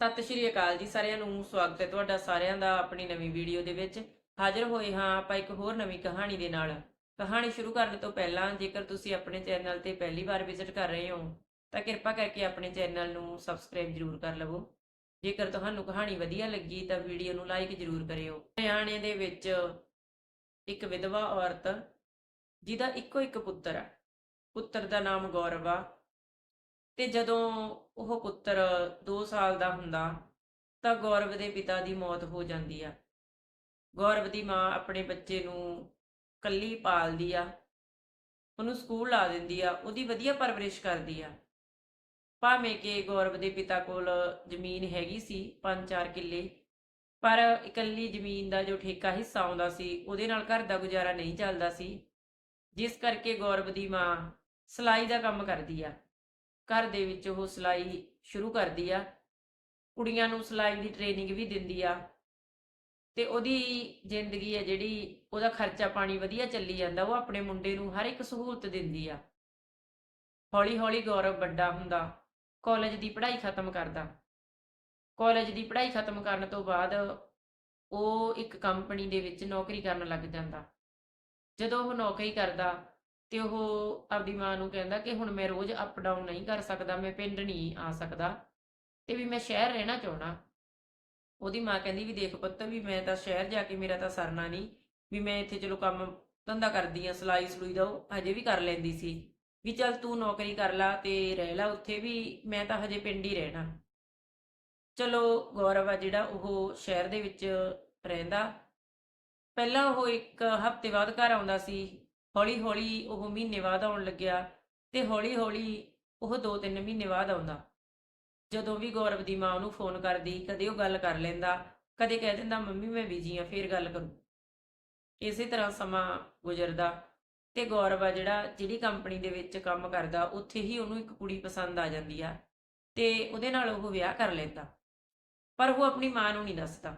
ਸਤਿ ਸ਼੍ਰੀ ਅਕਾਲ ਜੀ ਸਾਰਿਆਂ ਨੂੰ, ਸਵਾਗਤ ਹੈ ਤੁਹਾਡਾ ਸਾਰਿਆਂ ਦਾ ਆਪਣੀ ਨਵੀਂ ਵੀਡੀਓ ਦੇ ਵਿੱਚ। ਹਾਜ਼ਰ ਹੋਏ ਹਾਂ ਆਪਾਂ ਇੱਕ ਹੋਰ ਨਵੀਂ ਕਹਾਣੀ ਦੇ ਨਾਲ। ਕਹਾਣੀ ਸ਼ੁਰੂ ਕਰਨ ਤੋਂ ਪਹਿਲਾਂ ਜੇਕਰ ਤੁਸੀਂ ਆਪਣੇ ਚੈਨਲ ਤੇ ਪਹਿਲੀ ਵਾਰ ਵਿਜ਼ਿਟ ਕਰ ਰਹੇ ਹੋ, ਤਾਂ ਕਿਰਪਾ ਕਰਕੇ ਆਪਣੇ ਚੈਨਲ ਨੂੰ ਸਬਸਕ੍ਰਾਈਬ ਜ਼ਰੂਰ ਕਰ ਲਵੋ। ਜੇਕਰ ਤੁਹਾਨੂੰ ਕਹਾਣੀ ਵਧੀਆ ਲੱਗੀ ਤਾਂ ਵੀਡੀਓ ਨੂੰ ਲਾਈਕ ਜ਼ਰੂਰ ਕਰਿਓ। ਹਰਿਆਣੇ ਦੇ ਵਿੱਚ ਇੱਕ ਵਿਧਵਾ ਔਰਤ, ਜਿਹਦਾ ਇੱਕੋ ਇੱਕ ਪੁੱਤਰ ਹੈ। ਪੁੱਤਰ ਦਾ ਨਾਮ ਗੌਰਵ ਆ ਤੇ ਜਦੋਂ ਉਹ ਪੁੱਤਰ 2 ਸਾਲ ਦਾ ਹੁੰਦਾ, ਤਾਂ ਗੌਰਵ ਦੇ ਪਿਤਾ ਦੀ ਮੌਤ ਹੋ ਜਾਂਦੀ ਆ। ਗੌਰਵ ਦੀ ਮਾਂ ਆਪਣੇ ਬੱਚੇ ਨੂੰ ਕੱਲੀ ਪਾਲਦੀ ਆ, ਉਹਨੂੰ ਸਕੂਲ ਲਾ ਦਿੰਦੀ ਆ, ਉਹਦੀ ਵਧੀਆ ਪਰਵਰਿਸ਼ ਕਰਦੀ ਆ। ਭਾਵੇਂ ਕਿ ਗੌਰਵ ਦੇ ਪਿਤਾ ਕੋਲ ਜ਼ਮੀਨ ਹੈਗੀ ਸੀ 5-4 ਕਿੱਲੇ, ਪਰ ਇਕੱਲੀ ਜ਼ਮੀਨ ਦਾ ਜੋ ਠੇਕਾ ਹਿੱਸਾ ਆਉਂਦਾ ਸੀ, ਉਹਦੇ ਨਾਲ ਘਰ ਦਾ ਗੁਜ਼ਾਰਾ ਨਹੀਂ ਚੱਲਦਾ ਸੀ, ਜਿਸ ਕਰਕੇ ਗੌਰਵ ਦੀ ਮਾਂ ਸਿਲਾਈ ਦਾ ਕੰਮ ਕਰਦੀ ਆ। ਘਰ ਦੇ ਵਿੱਚ ਉਹ ਸਿਲਾਈ ਸ਼ੁਰੂ ਕਰਦੀ ਆ, ਕੁੜੀਆਂ ਨੂੰ ਸਿਲਾਈ ਦੀ ਟ੍ਰੇਨਿੰਗ ਵੀ ਦਿੰਦੀ ਆ। ਤੇ ਉਹਦੀ ਜ਼ਿੰਦਗੀ ਹੈ ਜਿਹੜੀ, ਉਹਦਾ ਖਰਚਾ ਪਾਣੀ ਵਧੀਆ ਚੱਲੀ ਜਾਂਦਾ, ਉਹ ਆਪਣੇ ਮੁੰਡੇ ਨੂੰ ਹਰ ਇੱਕ ਸਹੂਲਤ ਦਿੰਦੀ ਆ। ਹੌਲੀ ਹੌਲੀ ਗੌਰਵ ਵੱਡਾ ਹੁੰਦਾ ਕਾਲਜ ਦੀ ਪੜ੍ਹਾਈ ਖਤਮ ਕਰਦਾ। ਕਾਲਜ ਦੀ ਪੜ੍ਹਾਈ ਖਤਮ ਕਰਨ ਤੋਂ ਬਾਅਦ ਉਹ ਇੱਕ ਕੰਪਨੀ ਦੇ ਵਿੱਚ ਨੌਕਰੀ ਕਰਨ ਲੱਗ ਜਾਂਦਾ। ਜਦੋਂ ਉਹ ਨੌਕਰੀ ਕਰਦਾ ਤੇ ਉਹ ਆਪਦੀ ਮਾਂ ਨੂੰ ਕਹਿੰਦਾ ਕਿ ਹੁਣ ਮੈਂ ਰੋਜ਼ ਅਪ ਡਾਊਨ ਨਹੀਂ ਕਰ ਸਕਦਾ, ਮੈਂ ਪਿੰਡ ਨਹੀਂ ਆ ਸਕਦਾ ਤੇ ਵੀ ਮੈਂ ਸ਼ਹਿਰ ਰਹਿਣਾ ਚਾਹਣਾ ਉਹਦੀ ਮਾਂ ਕਹਿੰਦੀ ਵੀ ਦੇਖ ਪੁੱਤ, ਵੀ ਮੈਂ ਤਾਂ ਸ਼ਹਿਰ ਜਾ ਕੇ ਮੇਰਾ ਤਾਂ ਸਰਨਾ ਨਹੀਂ, ਵੀ ਮੈਂ ਇੱਥੇ ਚਲੋ ਕੰਮ ਧੰਦਾ ਕਰਦੀ ਆ ਸਲਾਈ ਸਲੂਈ ਦਾ ਉਹ ਹਜੇ ਵੀ ਕਰ ਲੈਂਦੀ ਸੀ, ਵੀ ਚੱਲ ਤੂੰ ਨੌਕਰੀ ਕਰ ਲਾ ਤੇ ਰਹਿ ਲਾ ਉੱਥੇ ਵੀ, ਮੈਂ ਤਾਂ ਹਜੇ ਪਿੰਡ ਹੀ ਰਹਿਣਾ। ਚਲੋ ਗੌਰਵ ਆ ਜਿਹੜਾ ਉਹ ਸ਼ਹਿਰ ਦੇ ਵਿੱਚ ਰਹਿੰਦਾ। ਪਹਿਲਾਂ ਉਹ ਇੱਕ ਹਫ਼ਤੇ ਬਾਅਦ ਘਰ ਆਉਂਦਾ ਸੀ ਹੌਲੀ ਹੌਲੀ ਉਹ ਮਹੀਨੇ ਬਾਅਦ ਆਉਣ ਲੱਗਿਆ ਤੇ ਹੌਲੀ ਹੌਲੀ ਉਹ 2-3 ਮਹੀਨੇ ਬਾਅਦ ਆਉਂਦਾ। ਜਦੋਂ ਵੀ ਗੌਰਵ ਦੀ ਮਾਂ ਉਹਨੂੰ ਫੋਨ ਕਰਦੀ, ਕਦੇ ਉਹ ਗੱਲ ਕਰ ਲੈਂਦਾ, ਕਦੇ ਕਹਿ ਦਿੰਦਾ, ਮੰਮੀ, ਮੈਂ ਬਿਜ਼ੀ ਆ, ਫੇਰ ਗੱਲ ਕਰੂ। ਇਸੇ ਤਰ੍ਹਾਂ ਸਮਾਂ ਗੁਜ਼ਰਦਾ ਤੇ ਗੌਰਵ ਆ ਜਿਹੜਾ, ਜਿਹੜੀ ਕੰਪਨੀ ਦੇ ਵਿੱਚ ਕੰਮ ਕਰਦਾ, ਉੱਥੇ ਹੀ ਉਹਨੂੰ ਇੱਕ ਕੁੜੀ ਪਸੰਦ ਆ ਜਾਂਦੀ ਆ ਤੇ ਉਹਦੇ ਨਾਲ ਉਹ ਵਿਆਹ ਕਰ ਲੈਂਦਾ। ਪਰ ਉਹ ਆਪਣੀ ਮਾਂ ਨੂੰ ਨਹੀਂ ਦੱਸਦਾ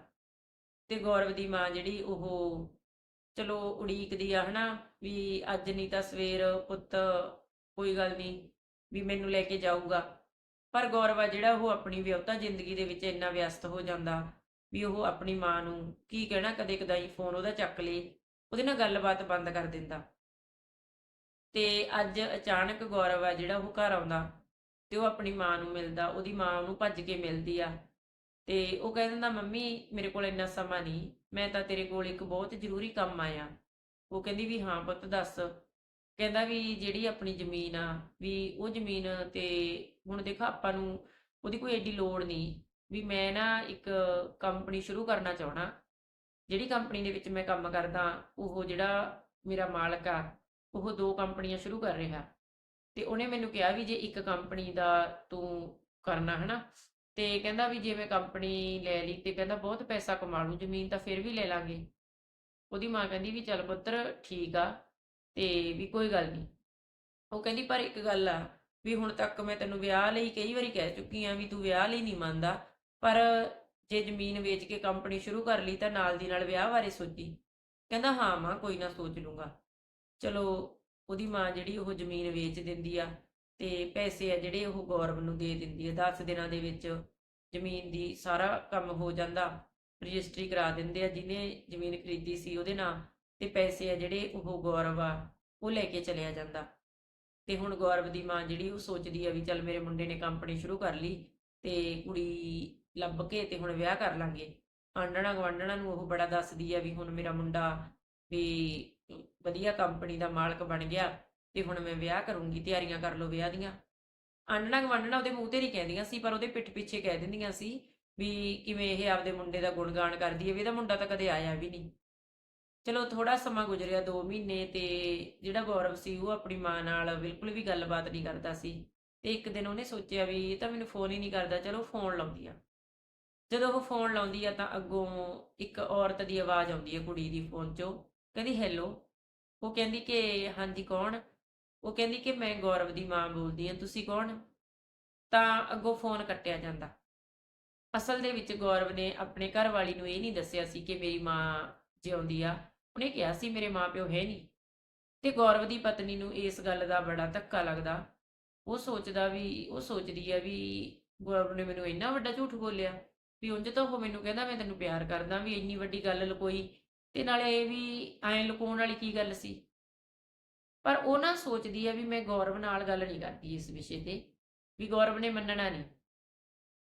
ਤੇ ਗੌਰਵ ਦੀ ਮਾਂ ਜਿਹੜੀ, ਉਹ ਚਲੋ ਉਡੀਕਦੀ ਆ, ਹਨਾ, ਵੀ ਅੱਜ ਨਹੀਂ ਤਾਂ ਸਵੇਰ ਪੁੱਤ, ਕੋਈ ਗੱਲ ਨਹੀਂ ਵੀ ਮੈਨੂੰ ਲੈ ਕੇ ਜਾਊਗਾ। ਪਰ ਗੌਰਵ ਆ ਜਿਹੜਾ ਉਹ ਆਪਣੀ ਵਿਆਹਤਾ ਜ਼ਿੰਦਗੀ ਦੇ ਵਿੱਚ ਇੰਨਾ ਵਿਅਸਤ ਹੋ ਜਾਂਦਾ, ਵੀ ਉਹ ਆਪਣੀ ਮਾਂ ਨੂੰ ਕੀ ਕਹਿਣਾ, ਕਦੇ ਕਦਾਈ ਫੋਨ ਉਹਦਾ ਚੱਕ ਲੇ, ਉਹਦੇ ਨਾਲ ਗੱਲਬਾਤ ਬੰਦ ਕਰ ਦਿੰਦਾ। ਤੇ ਅੱਜ ਅਚਾਨਕ ਗੌਰਵ ਆ ਜਿਹੜਾ ਉਹ ਘਰ ਆਉਂਦਾ, ਤੇ ਉਹ ਆਪਣੀ ਮਾਂ ਨੂੰ ਮਿਲਦਾ, ਉਹਦੀ ਮਾਂ ਉਹਨੂੰ ਭੱਜ ਕੇ ਮਿਲਦੀ ਆ। ਤੇ ਉਹ ਕਹਿ ਦਿੰਦਾ, ਮੰਮੀ, ਮੇਰੇ ਕੋਲ ਇੰਨਾ ਸਮਾਂ ਨਹੀਂ, ਮੈਂ ਤਾਂ ਤੇਰੇ ਕੋਲ ਇੱਕ ਬਹੁਤ ਜ਼ਰੂਰੀ ਕੰਮ ਆਇਆ। ਉਹ ਕਹਿੰਦੀ ਵੀ, ਹਾਂ ਪੁੱਤ, ਦੱਸ। ਕਹਿੰਦਾ ਵੀ, ਜਿਹੜੀ ਆਪਣੀ ਜ਼ਮੀਨ ਆ, ਵੀ ਉਹ ਜ਼ਮੀਨ ਤੇ ਹੁਣ ਦੇਖ ਆਪਾਂ ਨੂੰ ਉਹਦੀ ਕੋਈ ਐਡੀ ਲੋੜ ਨਹੀਂ, ਵੀ ਮੈਂ ਨਾ ਇੱਕ ਕੰਪਨੀ ਸ਼ੁਰੂ ਕਰਨਾ ਚਾਹਣਾ ਜਿਹੜੀ ਕੰਪਨੀ ਦੇ ਵਿੱਚ ਮੈਂ ਕੰਮ ਕਰਦਾ, ਉਹ ਜਿਹੜਾ ਮੇਰਾ ਮਾਲਕ ਆ, ਉਹ ਦੋ ਕੰਪਨੀਆਂ ਸ਼ੁਰੂ ਕਰ ਰਿਹਾ। ਤੇ ਉਹਨੇ ਮੈਨੂੰ ਕਿਹਾ ਵੀ, ਜੇ ਇੱਕ ਕੰਪਨੀ ਦਾ ਤੂੰ ਕਰਨਾ, ਹਨਾ ਤੇ ਕਹਿੰਦਾ ਵੀ ਜੇ ਮੈਂ ਕੰਪਨੀ ਲੈ ਲਈ ਤੇ ਕਹਿੰਦਾ ਬਹੁਤ ਪੈਸਾ ਕਮਾ ਲੂ ਜ਼ਮੀਨ ਤਾਂ ਫਿਰ ਵੀ ਲੈ ਲਾਂਗੇ। ਉਹਦੀ ਮਾਂ ਕਹਿੰਦੀ ਵੀ ਚੱਲ ਪੁੱਤਰ ਠੀਕ ਆ, ਤੇ ਵੀ ਕੋਈ ਗੱਲ ਨਹੀਂ। ਉਹ ਕਹਿੰਦੀ ਪਰ ਇੱਕ ਗੱਲ ਆ, ਵੀ ਹੁਣ ਤੱਕ ਮੈਂ ਤੈਨੂੰ ਵਿਆਹ ਲਈ ਕਈ ਵਾਰੀ ਕਹਿ ਚੁੱਕੀ ਆ ਵੀ ਤੂੰ ਵਿਆਹ ਲਈ ਨਹੀਂ ਮੰਨਦਾ, ਪਰ ਜੇ ਜ਼ਮੀਨ ਵੇਚ ਕੇ ਕੰਪਨੀ ਸ਼ੁਰੂ ਕਰ ਲਈ ਤਾਂ ਨਾਲ ਦੀ ਨਾਲ ਵਿਆਹ ਬਾਰੇ ਸੋਚੀ। ਕਹਿੰਦਾ ਹਾਂ ਮਾਂ, ਕੋਈ ਨਾ ਸੋਚ ਲੂੰਗਾ ਚਲੋ, ਉਹਦੀ ਮਾਂ ਜਿਹੜੀ ਉਹ ਜ਼ਮੀਨ ਵੇਚ ਦਿੰਦੀ ਆ ਤੇ ਪੈਸੇ ਆ ਜਿਹੜੇ ਉਹ ਗੌਰਵ ਨੂੰ ਦੇ ਦਿੰਦੀ ਹੈ 10 ਦਿਨਾਂ ਦੇ ਵਿੱਚ ਜ਼ਮੀਨ ਦੀ ਸਾਰਾ ਕੰਮ ਹੋ ਜਾਂਦਾ। ਰਜਿਸਟਰੀ ਕਰਾ ਦਿੰਦੇ ਆ। ਜਿਹਨੇ ਜ਼ਮੀਨ ਖਰੀਦੀ ਸੀ ਉਹਦੇ ਨਾਂ ਤੇ ਪੈਸੇ ਆ ਜਿਹੜੇ ਉਹ ਗੌਰਵ ਆ, ਉਹ ਲੈ ਕੇ ਚਲਿਆ ਜਾਂਦਾ। ਤੇ ਹੁਣ ਗੌਰਵ ਦੀ ਮਾਂ ਜਿਹੜੀ ਉਹ ਸੋਚਦੀ ਆ ਵੀ ਚੱਲ ਮੇਰੇ ਮੁੰਡੇ ਨੇ ਕੰਪਨੀ ਸ਼ੁਰੂ ਕਰ ਲਈ ਤੇ ਕੁੜੀ ਲੱਭ ਕੇ ਤੇ ਹੁਣ ਵਿਆਹ ਕਰ ਲਾਂਗੇ। ਆਂਡਣਾ ਗਵਾਂਡਣਾ ਨੂੰ ਉਹ ਬੜਾ ਦੱਸਦੀ ਆ ਵੀ ਹੁਣ ਮੇਰਾ ਮੁੰਡਾ ਵੀ ਵਧੀਆ ਕੰਪਨੀ ਦਾ ਮਾਲਕ ਬਣ ਗਿਆ। ਤੇ ਹੁਣ ਮੈਂ ਵਿਆਹ ਕਰੂੰਗੀ, ਤਿਆਰੀਆਂ ਕਰ ਲਓ ਵਿਆਹ ਦੀਆਂ। ਆਂਡਣਾ ਗਵਾਂਡਣਾ ਉਹਦੇ ਮੂੰਹ ਤੇ ਨਹੀਂ ਕਹਿੰਦੀਆਂ ਸੀ, ਪਰ ਉਹਦੇ ਪਿੱਠ ਪਿੱਛੇ ਕਹਿ ਦਿੰਦੀਆਂ ਸੀ ਵੀ ਕਿਵੇਂ ਇਹ ਆਪਦੇ ਮੁੰਡੇ ਦਾ ਗੁਣਗਾਨ ਕਰਦੀ ਹੈ ਵੀ ਇਹਦਾ ਮੁੰਡਾ ਤਾਂ ਕਦੇ ਆਇਆ ਵੀ ਨਹੀਂ। ਚਲੋ ਥੋੜਾ ਸਮਾਂ ਗੁਜ਼ਰਿਆ 2 ਮਹੀਨੇ ਤੇ ਜਿਹੜਾ ਗੌਰਵ ਸੀ ਉਹ ਆਪਣੀ ਮਾਂ ਨਾਲ ਬਿਲਕੁਲ ਵੀ ਗੱਲਬਾਤ ਨਹੀਂ ਕਰਦਾ ਸੀ ਤੇ ਇੱਕ ਦਿਨ ਉਹਨੇ ਸੋਚਿਆ ਵੀ ਇਹ ਤਾਂ ਮੈਨੂੰ ਫੋਨ ਹੀ ਨਹੀਂ ਕਰਦਾ, ਚਲੋ ਫੋਨ ਲਾਉਂਦੀ ਆ ਜਦੋਂ ਉਹ ਫੋਨ ਲਾਉਂਦੀ ਆ ਤਾਂ ਅੱਗੋਂ ਇੱਕ ਔਰਤ ਦੀ ਆਵਾਜ਼ ਆਉਂਦੀ ਹੈ ਕੁੜੀ ਦੀ ਫੋਨ 'ਚੋਂ, ਕਹਿੰਦੀ ਹੈਲੋ ਉਹ ਕਹਿੰਦੀ ਕਿ, ਹਾਂਜੀ, ਕੌਣ? ਉਹ ਕਹਿੰਦੀ ਕਿ ਮੈਂ ਗੌਰਵ ਦੀ ਮਾਂ ਬੋਲਦੀ ਹਾਂ, ਤੁਸੀਂ ਕੌਣ? ਤਾਂ ਅੱਗੋਂ ਫੋਨ ਕੱਟਿਆ ਜਾਂਦਾ। ਅਸਲ ਦੇ ਵਿੱਚ ਗੌਰਵ ਨੇ ਆਪਣੇ ਘਰ ਵਾਲੀ ਨੂੰ ਇਹ ਨਹੀਂ ਦੱਸਿਆ ਸੀ ਕਿ ਮੇਰੀ ਮਾਂ ਜਿਉਂਦੀ ਆ। ਉਹਨੇ ਕਿਹਾ ਸੀ, ਮੇਰੇ ਮਾਪਿਓ ਹੈ ਨਹੀਂ। ਤੇ ਗੌਰਵ ਦੀ ਪਤਨੀ ਨੂੰ ਇਸ ਗੱਲ ਦਾ ਬੜਾ ਧੱਕਾ ਲੱਗਦਾ। ਉਹ ਸੋਚਦਾ ਵੀ, ਉਹ ਸੋਚਦੀ ਆ ਵੀ ਗੌਰਵ ਨੇ ਮੈਨੂੰ ਇੰਨਾ ਵੱਡਾ ਝੂਠ ਬੋਲਿਆ ਵੀ ਉਂਝ ਤਾਂ ਉਹ ਮੈਨੂੰ ਕਹਿੰਦਾ, ਮੈਂ ਤੈਨੂੰ ਪਿਆਰ ਕਰਦਾ ਵੀ ਇੰਨੀ ਵੱਡੀ ਗੱਲ ਲੁਕੋਈ। ਤੇ ਨਾਲੇ ਇਹ ਵੀ ਐਂ ਲੁਕਾਉਣ ਵਾਲੀ ਕੀ ਗੱਲ ਸੀ? ਪਰ ਉਹ ਨਾ ਸੋਚਦੀ ਆ ਵੀ ਮੈਂ ਗੌਰਵ ਨਾਲ ਗੱਲ ਨਹੀਂ ਕਰਦੀ ਇਸ ਵਿਸ਼ੇ ਤੇ, ਵੀ ਗੌਰਵ ਨੇ ਮੰਨਣਾ ਨਹੀਂ।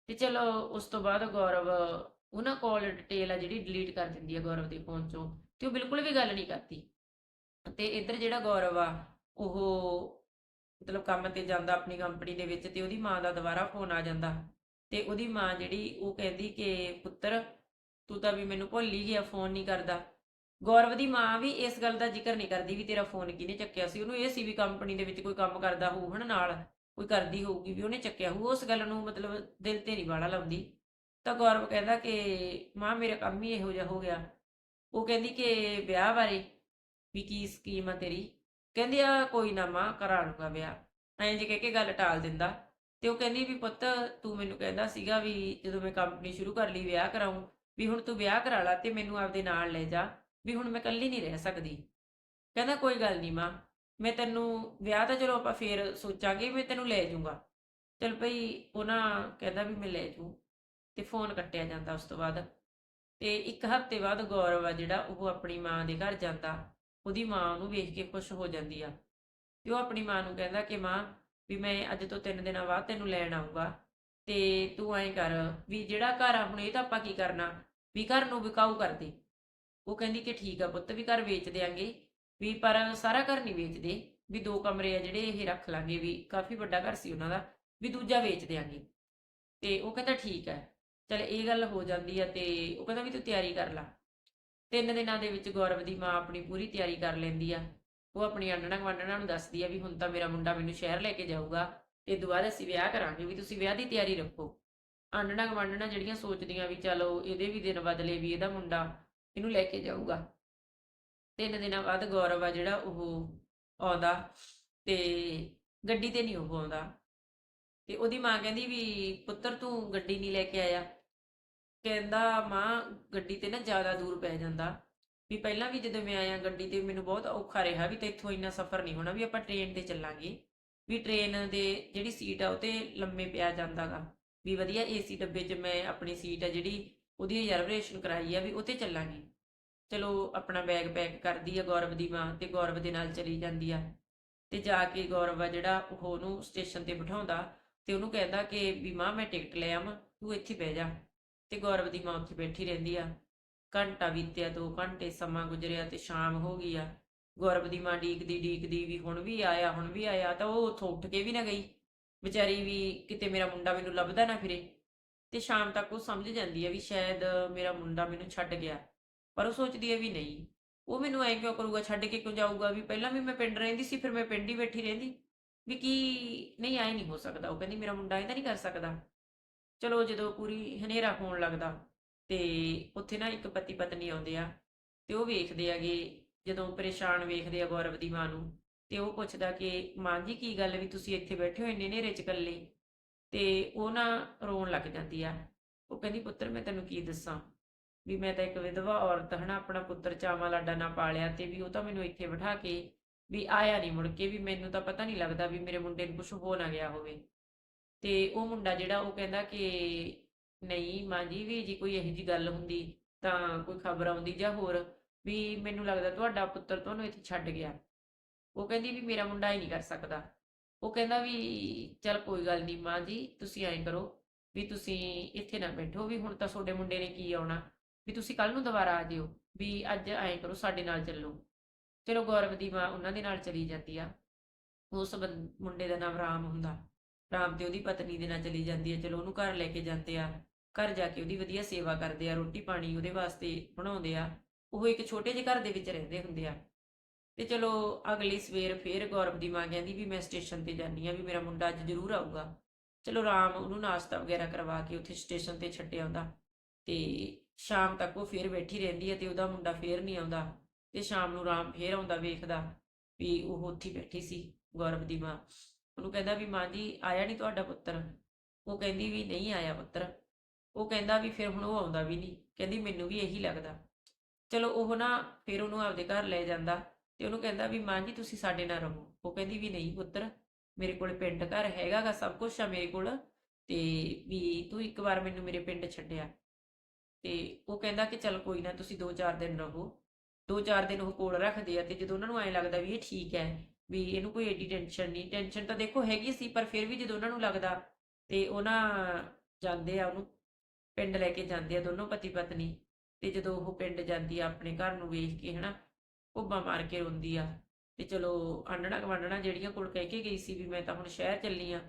ਤੇ ਚਲੋ ਉਸ ਤੋਂ ਬਾਅਦ ਗੌਰਵ, ਉਹਨਾਂ ਕਾਲ ਡਿਟੇਲ ਆ ਜਿਹੜੀ ਡਿਲੀਟ ਕਰ ਦਿੰਦੀ ਆ ਗੌਰਵ ਦੇ ਫੋਨ ਚੋਂ, ਤੇ ਉਹ ਬਿਲਕੁਲ ਵੀ ਗੱਲ ਨਹੀਂ ਕਰਦੀ। ਤੇ ਇੱਧਰ ਜਿਹੜਾ ਗੌਰਵ ਆ, ਉਹ ਮਤਲਬ ਕੰਮ ਤੇ ਜਾਂਦਾ ਆਪਣੀ ਕੰਪਨੀ ਦੇ ਵਿੱਚ ਤੇ ਉਹਦੀ ਮਾਂ ਦਾ ਦੁਬਾਰਾ ਫੋਨ ਆ ਜਾਂਦਾ। ਤੇ ਉਹਦੀ ਮਾਂ ਜਿਹੜੀ ਉਹ ਕਹਿੰਦੀ ਕਿ, ਪੁੱਤਰ, ਤੂੰ ਤਾਂ ਵੀ ਮੈਨੂੰ ਭੁੱਲ ਹੀ ਗਿਆ ਫੋਨ ਨਹੀਂ ਕਰਦਾ। ਗੌਰਵ ਦੀ ਮਾਂ ਵੀ ਇਸ ਗੱਲ ਦਾ ਜ਼ਿਕਰ ਨਹੀਂ ਕਰਦੀ ਵੀ ਤੇਰਾ ਫੋਨ ਕਿਹਨੇ ਚੱਕਿਆ ਸੀ? ਉਹਨੂੰ ਇਹ ਸੀ ਵੀ ਕੰਪਨੀ ਦੇ ਵਿੱਚ ਕੋਈ ਕੰਮ ਕਰਦਾ ਹੋਊ, ਹਨਾ, ਨਾਲ ਕੋਈ ਕਰਦੀ ਹੋਊਗੀ ਵੀ ਉਹਨੇ ਚੱਕਿਆ ਹੋਊ। ਉਸ ਗੱਲ ਨੂੰ ਮਤਲਬ ਦਿਲ ਤੇ ਨਹੀਂ ਵਾਲਾ ਲਾਉਂਦੀ। ਤਾਂ ਗੌਰਵ ਕਹਿੰਦਾ ਕਿ ਮਾਂ, ਮੇਰਾ ਕੰਮ ਹੀ ਇਹੋ ਜਿਹਾ ਹੋ ਗਿਆ। ਉਹ ਕਹਿੰਦੀ ਕਿ ਵਿਆਹ ਬਾਰੇ ਵੀ ਕੀ ਸਕੀਮ ਆ ਤੇਰੀ? ਕਹਿੰਦੀ ਆ ਕੋਈ ਨਾ ਮਾਂ ਕਰਾ ਲੂਗਾ ਵਿਆਹ। ਐਂ ਜੇ ਕਹਿ ਕੇ ਗੱਲ ਟਾਲ ਦਿੰਦਾ। ਤੇ ਉਹ ਕਹਿੰਦੀ ਵੀ ਪੁੱਤ, ਤੂੰ ਮੈਨੂੰ ਕਹਿੰਦਾ ਸੀਗਾ ਵੀ ਜਦੋਂ ਮੈਂ ਕੰਪਨੀ ਸ਼ੁਰੂ ਕਰ ਲਈ, ਵਿਆਹ ਕਰਾਉਂ ਵੀ ਹੁਣ ਤੂੰ ਵਿਆਹ ਕਰਾ ਲਾ ਤੇ ਮੈਨੂੰ ਆਪਦੇ ਨਾਲ ਲੈ ਜਾ। ਵੀ ਹੁਣ ਮੈਂ ਇਕੱਲੀ ਨਹੀਂ ਰਹਿ ਸਕਦੀ। ਕਹਿੰਦਾ, ਕੋਈ ਗੱਲ ਨਹੀਂ ਮਾਂ, ਮੈਂ ਤੈਨੂੰ ਵਿਆਹ ਤਾਂ ਚਲੋ ਆਪਾਂ ਫੇਰ ਸੋਚਾਂਗੇ ਮੈਂ ਤੈਨੂੰ ਲੈ ਜਾਊਂਗਾ। ਚਲ ਭਈ ਉਹਨਾਂ ਕਹਿੰਦਾ ਵੀ ਮੈਂ ਲੈ ਜੂ ਤੇ ਫੋਨ ਕੱਟਿਆ ਜਾਂਦਾ ਉਸ ਤੋਂ ਬਾਅਦ। ਤੇ ਇੱਕ ਹਫ਼ਤੇ ਬਾਅਦ ਗੌਰਵ ਆ ਜਿਹੜਾ, ਉਹ ਆਪਣੀ ਮਾਂ ਦੇ ਘਰ ਜਾਂਦਾ। ਉਹਦੀ ਮਾਂ ਉਹਨੂੰ ਵੇਖ ਕੇ ਖੁਸ਼ ਹੋ ਜਾਂਦੀ ਆ। ਤੇ ਉਹ ਆਪਣੀ ਮਾਂ ਨੂੰ ਕਹਿੰਦਾ ਕਿ ਮਾਂ, ਵੀ ਮੈਂ ਅੱਜ ਤੋਂ ਤਿੰਨ ਦਿਨਾਂ ਬਾਅਦ ਤੈਨੂੰ ਲੈਣ ਆਊਂਗਾ। ਤੇ ਤੂੰ ਐਂ ਕਰ ਵੀ ਜਿਹੜਾ ਘਰ ਆ, ਹੁਣ ਇਹ ਤਾਂ ਆਪਾਂ ਕੀ ਕਰਨਾ? ਵੀ ਘਰ ਨੂੰ ਵਿਕਾਊ ਕਰ ਦੇ ਉਹ ਕਹਿੰਦੀ ਕਿ ਠੀਕ ਆ ਪੁੱਤ, ਵੀ ਘਰ ਵੇਚ ਦਿਆਂਗੇ। ਵੀ ਪਰ ਸਾਰਾ ਘਰ ਨਹੀਂ ਵੇਚਦੇ। ਵੀ ਦੋ ਕਮਰੇ ਆ ਜਿਹੜੇ ਇਹ ਰੱਖ ਲਾਂਗੇ, ਵੀ ਕਾਫੀ ਵੱਡਾ ਘਰ ਸੀ ਉਹਨਾਂ ਦਾ, ਵੀ ਦੂਜਾ ਵੇਚ ਦਿਆਂਗੇ। ਤੇ ਉਹ ਕਹਿੰਦਾ ਠੀਕ ਹੈ ਚਲ ਇਹ ਗੱਲ ਹੋ ਜਾਂਦੀ ਆ ਤੇ ਉਹ ਕਹਿੰਦਾ ਵੀ ਤੂੰ ਤਿਆਰੀ ਕਰ ਲੈ। ਤਿੰਨ ਦਿਨਾਂ ਦੇ ਵਿੱਚ ਗੌਰਵ ਦੀ ਮਾਂ ਆਪਣੀ ਪੂਰੀ ਤਿਆਰੀ ਕਰ ਲੈਂਦੀ ਆ। ਉਹ ਆਪਣੀ ਆਂਡਣਾ ਗਵਾਂਡਣਾ ਨੂੰ ਦੱਸਦੀ ਆ ਵੀ ਹੁਣ ਤਾਂ ਮੇਰਾ ਮੁੰਡਾ ਮੈਨੂੰ ਸ਼ਹਿਰ ਲੈ ਕੇ ਜਾਊਗਾ ਤੇ ਦੁਬਾਰਾ ਅਸੀਂ ਵਿਆਹ ਕਰਾਂਗੇ, ਵੀ ਤੁਸੀਂ ਵਿਆਹ ਦੀ ਤਿਆਰੀ ਰੱਖੋ। ਆਂਡਣਾ ਗਵਾਂਡਣਾ ਜਿਹੜੀਆਂ ਸੋਚਦੀਆਂ ਵੀ ਚਲੋ ਇਹਦੇ ਵੀ ਦਿਨ ਬਦਲੇ ਵੀ ਇਹਦਾ ਮੁੰਡਾ ਇਹਨੂੰ ਲੈ ਕੇ ਜਾਊਗਾ। ਤਿੰਨ ਦਿਨਾਂ ਬਾਅਦ ਗੌਰਵ ਆ ਜਿਹੜਾ ਉਹ ਆਉਂਦਾ ਤੇ ਗੱਡੀ ਤੇ ਨਹੀਂ ਉਹ ਆਉਂਦਾ। ਤੇ ਉਹਦੀ ਮਾਂ ਕਹਿੰਦੀ ਵੀ, ਪੁੱਤਰ, ਤੂੰ ਗੱਡੀ ਨਹੀਂ ਲੈ ਕੇ ਆਇਆ। ਕਹਿੰਦਾ, ਮਾਂ, ਗੱਡੀ ਤੇ ਨਾ ਜ਼ਿਆਦਾ ਦੂਰ ਪੈ ਜਾਂਦਾ। ਵੀ ਪਹਿਲਾਂ ਵੀ ਜਦੋਂ ਮੈਂ ਆਇਆ ਗੱਡੀ ਤੇ, ਮੈਨੂੰ ਬਹੁਤ ਔਖਾ ਰਿਹਾ ਵੀ ਤੇ ਇੱਥੋਂ ਇੰਨਾ ਸਫ਼ਰ ਨਹੀਂ ਹੋਣਾ, ਵੀ ਆਪਾਂ ਟ੍ਰੇਨ ਤੇ ਚੱਲਾਂਗੇ। ਵੀ ਟ੍ਰੇਨ ਦੇ ਜਿਹੜੀ ਸੀਟ ਆ, ਉਹ ਤੇ ਲੰਮੇ ਪਿਆ ਜਾਂਦਾਗਾ। ਵੀ ਵਧੀਆ ਏਸੀ ਡੱਬੇ 'ਚ ਮੈਂ ਆਪਣੀ ਸੀਟ ਆ ਜਿਹੜੀ ਉਹਦੀ ਰਿਜ਼ਰਵੇਸ਼ਨ ਕਰਾਈ ਆ ਵੀ ਉੱਤੇ ਚੱਲਾਂਗੇ। ਚਲੋ, ਆਪਣਾ ਬੈਗ ਪੈਕ ਕਰਦੀ ਆ ਗੌਰਵ ਦੀ ਮਾਂ ਤੇ ਗੌਰਵ ਦੇ ਨਾਲ ਚਲੀ ਜਾਂਦੀ ਆ। ਤੇ ਜਾ ਕੇ ਗੌਰਵ ਆ ਜਿਹੜਾ ਉਹ ਉਹਨੂੰ ਸਟੇਸ਼ਨ ਤੇ ਬਿਠਾਉਂਦਾ ਤੇ ਉਹਨੂੰ ਕਹਿੰਦਾ ਕਿ ਵੀ ਮਾਂ, ਮੈਂ ਟਿਕਟ ਲੈ ਆਵਾਂ, ਤੂੰ ਇੱਥੇ ਬਹਿ ਜਾ। ਤੇ ਗੌਰਵ ਦੀ ਮਾਂ ਉੱਥੇ ਬੈਠੀ ਰਹਿੰਦੀ ਆ। ਘੰਟਾ ਬੀਤਿਆ 2 ਘੰਟੇ ਸਮਾਂ ਗੁਜ਼ਰਿਆ ਤੇ ਸ਼ਾਮ ਹੋ ਗਈ ਆ। ਗੌਰਵ ਦੀ ਮਾਂ ਡੀਕਦੀ ਡੀਕਦੀ ਵੀ ਹੁਣ ਵੀ ਆਇਆ, ਹੁਣ ਵੀ ਆਇਆ ਤਾਂ ਉਹ ਉੱਥੋਂ ਉੱਠ ਕੇ ਵੀ ਨਾ ਗਈ। ਵਿਚਾਰੀ ਵੀ ਕਿਤੇ ਮੇਰਾ ਮੁੰਡਾ ਮੈਨੂੰ ਲੱਭਦਾ ਨਾ ਫਿਰੇ। ਤੇ ਸ਼ਾਮ ਤੱਕ ਉਹ ਸਮਝ ਜਾਂਦੀ ਹੈ ਵੀ ਸ਼ਾਇਦ ਮੇਰਾ ਮੁੰਡਾ ਮੈਨੂੰ ਛੱਡ ਗਿਆ। ਪਰ ਉਹ ਸੋਚਦੀ ਹੈ ਵੀ ਨਹੀਂ। ਉਹ ਮੈਨੂੰ ਐਂ ਕਿਉਂ ਕਰੂਗਾ? ਛੱਡ ਕੇ ਕਿਉਂ ਜਾਊਗਾ? ਵੀ ਪਹਿਲਾਂ ਵੀ ਮੈਂ ਪਿੰਡ ਰਹਿੰਦੀ ਸੀ, ਫਿਰ ਮੈਂ ਪਿੰਡ ਹੀ ਬੈਠੀ ਰਹਿੰਦੀ। ਵੀ ਕੀ ਨਹੀਂ, ਐਂ ਨਹੀਂ ਹੋ ਸਕਦਾ। ਉਹ ਕਹਿੰਦੀ, ਮੇਰਾ ਮੁੰਡਾ ਇਹ ਤਾਂ ਨਹੀਂ ਕਰ ਸਕਦਾ। ਚਲੋ ਜਦੋਂ ਪੂਰੀ ਹਨੇਰਾ ਹੋਣ ਲੱਗਦਾ ਤੇ ਉੱਥੇ ਨਾ ਇੱਕ ਪਤੀ ਪਤਨੀ ਆਉਂਦੇ ਆ ਤੇ ਉਹ ਵੇਖਦੇ ਆਗੇ ਜਦੋਂ ਪਰੇਸ਼ਾਨ ਵੇਖਦੇ ਆ ਗੌਰਵ ਦੀ ਮਾਂ ਨੂੰ ਤੇ ਉਹ ਪੁੱਛਦਾ ਕਿ, ਮਾਂ ਜੀ, ਕੀ ਗੱਲ ਵੀ ਤੁਸੀਂ ਇੱਥੇ ਬੈਠੇ ਹੋ? ਇੰਨੇ ਹਨੇਰੇ 'ਚ ਇਕੱਲੇ? ਤੇ ਉਹ ਨਾ ਰੋਣ ਲੱਗ ਜਾਂਦੀ ਆ। ਉਹ ਕਹਿੰਦੀ, ਪੁੱਤਰ, ਮੈਂ ਤੈਨੂੰ ਕੀ ਦੱਸਾਂ? ਵੀ ਮੈਂ ਤਾਂ ਇੱਕ ਵਿਧਵਾ ਔਰਤ ਹਨਾ, ਆਪਣਾ ਪੁੱਤਰ ਚਾਵਾਂ ਲਾਡਾ ਨਾ ਪਾਲਿਆ ਤੇ ਵੀ ਉਹ ਤਾਂ ਮੈਨੂੰ ਇੱਥੇ ਬਿਠਾ ਕੇ ਵੀ ਆਇਆ ਨਹੀਂ ਮੁੜ ਕੇ, ਵੀ ਮੈਨੂੰ ਤਾਂ ਪਤਾ ਨਹੀਂ ਲੱਗਦਾ ਵੀ ਮੇਰੇ ਮੁੰਡੇ ਨੂੰ ਕੁਝ ਹੋ ਨਾ ਗਿਆ ਹੋਵੇ। ਤੇ ਉਹ ਮੁੰਡਾ ਜਿਹੜਾ, ਉਹ ਕਹਿੰਦਾ ਕਿ ਨਹੀਂ ਮਾਂ ਜੀ ਵੀ ਜੀ ਕੋਈ ਇਹੋ ਜੀ ਗੱਲ ਹੁੰਦੀ ਤਾਂ ਕੋਈ ਖਬਰ ਆਉਂਦੀ ਜਾਂ ਹੋਰ, ਵੀ ਮੈਨੂੰ ਲੱਗਦਾ ਤੁਹਾਡਾ ਪੁੱਤਰ ਤੁਹਾਨੂੰ ਇੱਥੇ ਛੱਡ ਗਿਆ। ਉਹ ਕਹਿੰਦੀ ਵੀ ਮੇਰਾ ਮੁੰਡਾ ਹੀ ਨਹੀਂ ਕਰ ਸਕਦਾ। ਉਹ ਕਹਿੰਦਾ ਵੀ ਚਲ ਕੋਈ ਗੱਲ ਨਹੀਂ ਮਾਂ ਜੀ, ਤੁਸੀਂ ਐਂ ਕਰੋ ਵੀ ਤੁਸੀਂ ਇੱਥੇ ਨਾ ਬੈਠੋ ਵੀ ਹੁਣ ਤਾਂ ਤੁਹਾਡੇ ਮੁੰਡੇ ਨੇ ਕੀ ਆਉਣਾ, ਵੀ ਤੁਸੀਂ ਕੱਲ ਨੂੰ ਦੁਬਾਰਾ ਆ ਜਿਓ, ਵੀ ਅੱਜ ਐਂ ਕਰੋ ਸਾਡੇ ਨਾਲ ਚੱਲੋ। ਚਲੋ ਗੌਰਵ ਦੀ ਮਾਂ ਉਹਨਾਂ ਦੇ ਨਾਲ ਚਲੀ ਜਾਂਦੀ ਆ। ਉਸ ਬੰ- ਮੁੰਡੇ ਦਾ ਨਾਮ ਰਾਮ ਹੁੰਦਾ। ਰਾਮ ਤੇ ਉਹਦੀ ਪਤਨੀ ਦੇ ਨਾਲ ਚਲੀ ਜਾਂਦੀ ਆ। ਚਲੋ ਉਹਨੂੰ ਘਰ ਲੈ ਕੇ ਜਾਂਦੇ ਆ। ਘਰ ਜਾ ਕੇ ਉਹਦੀ ਵਧੀਆ ਸੇਵਾ ਕਰਦੇ ਆ, ਰੋਟੀ ਪਾਣੀ ਉਹਦੇ ਵਾਸਤੇ ਬਣਾਉਂਦੇ ਆ। ਉਹ ਇੱਕ ਛੋਟੇ ਜਿਹੇ ਘਰ ਦੇ ਵਿੱਚ ਰਹਿੰਦੇ ਹੁੰਦੇ ਆ। ਤੇ ਚਲੋ ਅਗਲੀ ਸਵੇਰ ਫੇਰ ਗੌਰਵ ਦੀ ਮਾਂ ਕਹਿੰਦੀ ਵੀ ਮੈਂ ਸਟੇਸ਼ਨ ਤੇ ਜਾਨੀ ਆ ਵੀ ਮੇਰਾ ਮੁੰਡਾ ਅੱਜ ਜ਼ਰੂਰ ਆਊਗਾ। ਚਲੋ ਰਾਮ ਉਹਨੂੰ ਨਾਸ਼ਤਾ ਵਗੈਰਾ ਕਰਵਾ ਕੇ ਉੱਥੇ ਸਟੇਸ਼ਨ ਤੇ ਛੱਡ ਆਉਂਦਾ। ਤੇ ਸ਼ਾਮ ਤੱਕ ਉਹ ਫੇਰ ਬੈਠੀ ਰਹਿੰਦੀ ਹੈ ਤੇ ਉਹਦਾ ਮੁੰਡਾ ਫੇਰ ਨਹੀਂ ਆਉਂਦਾ। ਤੇ ਸ਼ਾਮ ਨੂੰ ਰਾਮ ਫੇਰ ਆਉਂਦਾ ਵੇਖਦਾ ਵੀ ਉਹ ਉੱਥੇ ਬੈਠੀ ਸੀ ਗੌਰਵ ਦੀ ਮਾਂ। ਉਹਨੂੰ ਕਹਿੰਦਾ ਵੀ ਮਾਂ ਜੀ ਆਇਆ ਨਹੀਂ ਤੁਹਾਡਾ ਪੁੱਤਰ? ਉਹ ਕਹਿੰਦੀ ਵੀ ਨਹੀਂ ਆਇਆ ਪੁੱਤਰ। ਉਹ ਕਹਿੰਦਾ ਵੀ ਫਿਰ ਹੁਣ ਉਹ ਆਉਂਦਾ ਵੀ ਨਹੀਂ। ਕਹਿੰਦੀ ਮੈਨੂੰ ਵੀ ਇਹੀ ਲੱਗਦਾ। ਚਲੋ ਉਹ ਨਾ ਫਿਰ ਉਹਨੂੰ ਆਪਦੇ ਘਰ ਲੈ ਜਾਂਦਾ। ਤੇ ਉਹਨੂੰ ਕਹਿੰਦਾ ਵੀ ਮਾਂ ਜੀ ਤੁਸੀਂ ਸਾਡੇ ਨਾਲ ਰਹੋ। ਉਹ ਕਹਿੰਦੀ ਵੀ ਨਹੀਂ ਪੁੱਤਰ, ਮੇਰੇ ਕੋਲ ਪਿੰਡ ਘਰ ਹੈਗਾਗਾ ਸਭ ਕੁਝ ਆ ਮੇਰੇ ਕੋਲ ਤੇ ਵੀ ਤੂੰ ਇੱਕ ਵਾਰ ਮੈਨੂੰ ਮੇਰੇ ਪਿੰਡ ਛੱਡਿਆ। ਤੇ ਉਹ ਕਹਿੰਦਾ ਕਿ ਚੱਲ ਕੋਈ ਨਾ ਤੁਸੀਂ 2-4 ਦਿਨ ਰਹੋ। 2-4 ਦਿਨ ਉਹ ਕੋਲ ਰੱਖਦੇ ਆ ਤੇ ਜਦੋਂ ਉਹਨਾਂ ਨੂੰ ਐਂ ਲੱਗਦਾ ਵੀ ਇਹ ਠੀਕ ਹੈ, ਵੀ ਇਹਨੂੰ ਕੋਈ ਏਡੀ ਟੈਨਸ਼ਨ ਨਹੀਂ। ਟੈਨਸ਼ਨ ਤਾਂ ਦੇਖੋ ਹੈਗੀ ਸੀ ਪਰ ਫਿਰ ਵੀ ਜਦੋਂ ਉਹਨਾਂ ਨੂੰ ਲੱਗਦਾ ਤੇ ਉਹ ਜਾਂਦੇ ਆ ਉਹਨੂੰ ਪਿੰਡ ਲੈ ਕੇ ਜਾਂਦੇ ਆ ਦੋਨੋਂ ਪਤੀ ਪਤਨੀ। ਤੇ ਜਦੋਂ ਉਹ ਪਿੰਡ ਜਾਂਦੀ ਆ ਆਪਣੇ ਘਰ ਨੂੰ ਵੇਖ ਕੇ ਹਨਾ ਕੁੱਬਾ ਮਾਰ ਕੇ ਰੋਂਦੀ ਆ। ਤੇ ਚਲੋ ਆਂਡਣਾ ਗਵਾਂਡਣਾ ਜਿਹੜੀਆਂ ਕੋਲ ਕਹਿ ਕੇ ਗਈ ਸੀ ਵੀ ਮੈਂ ਤਾਂ ਹੁਣ ਸ਼ਹਿਰ ਚੱਲੀ ਆ,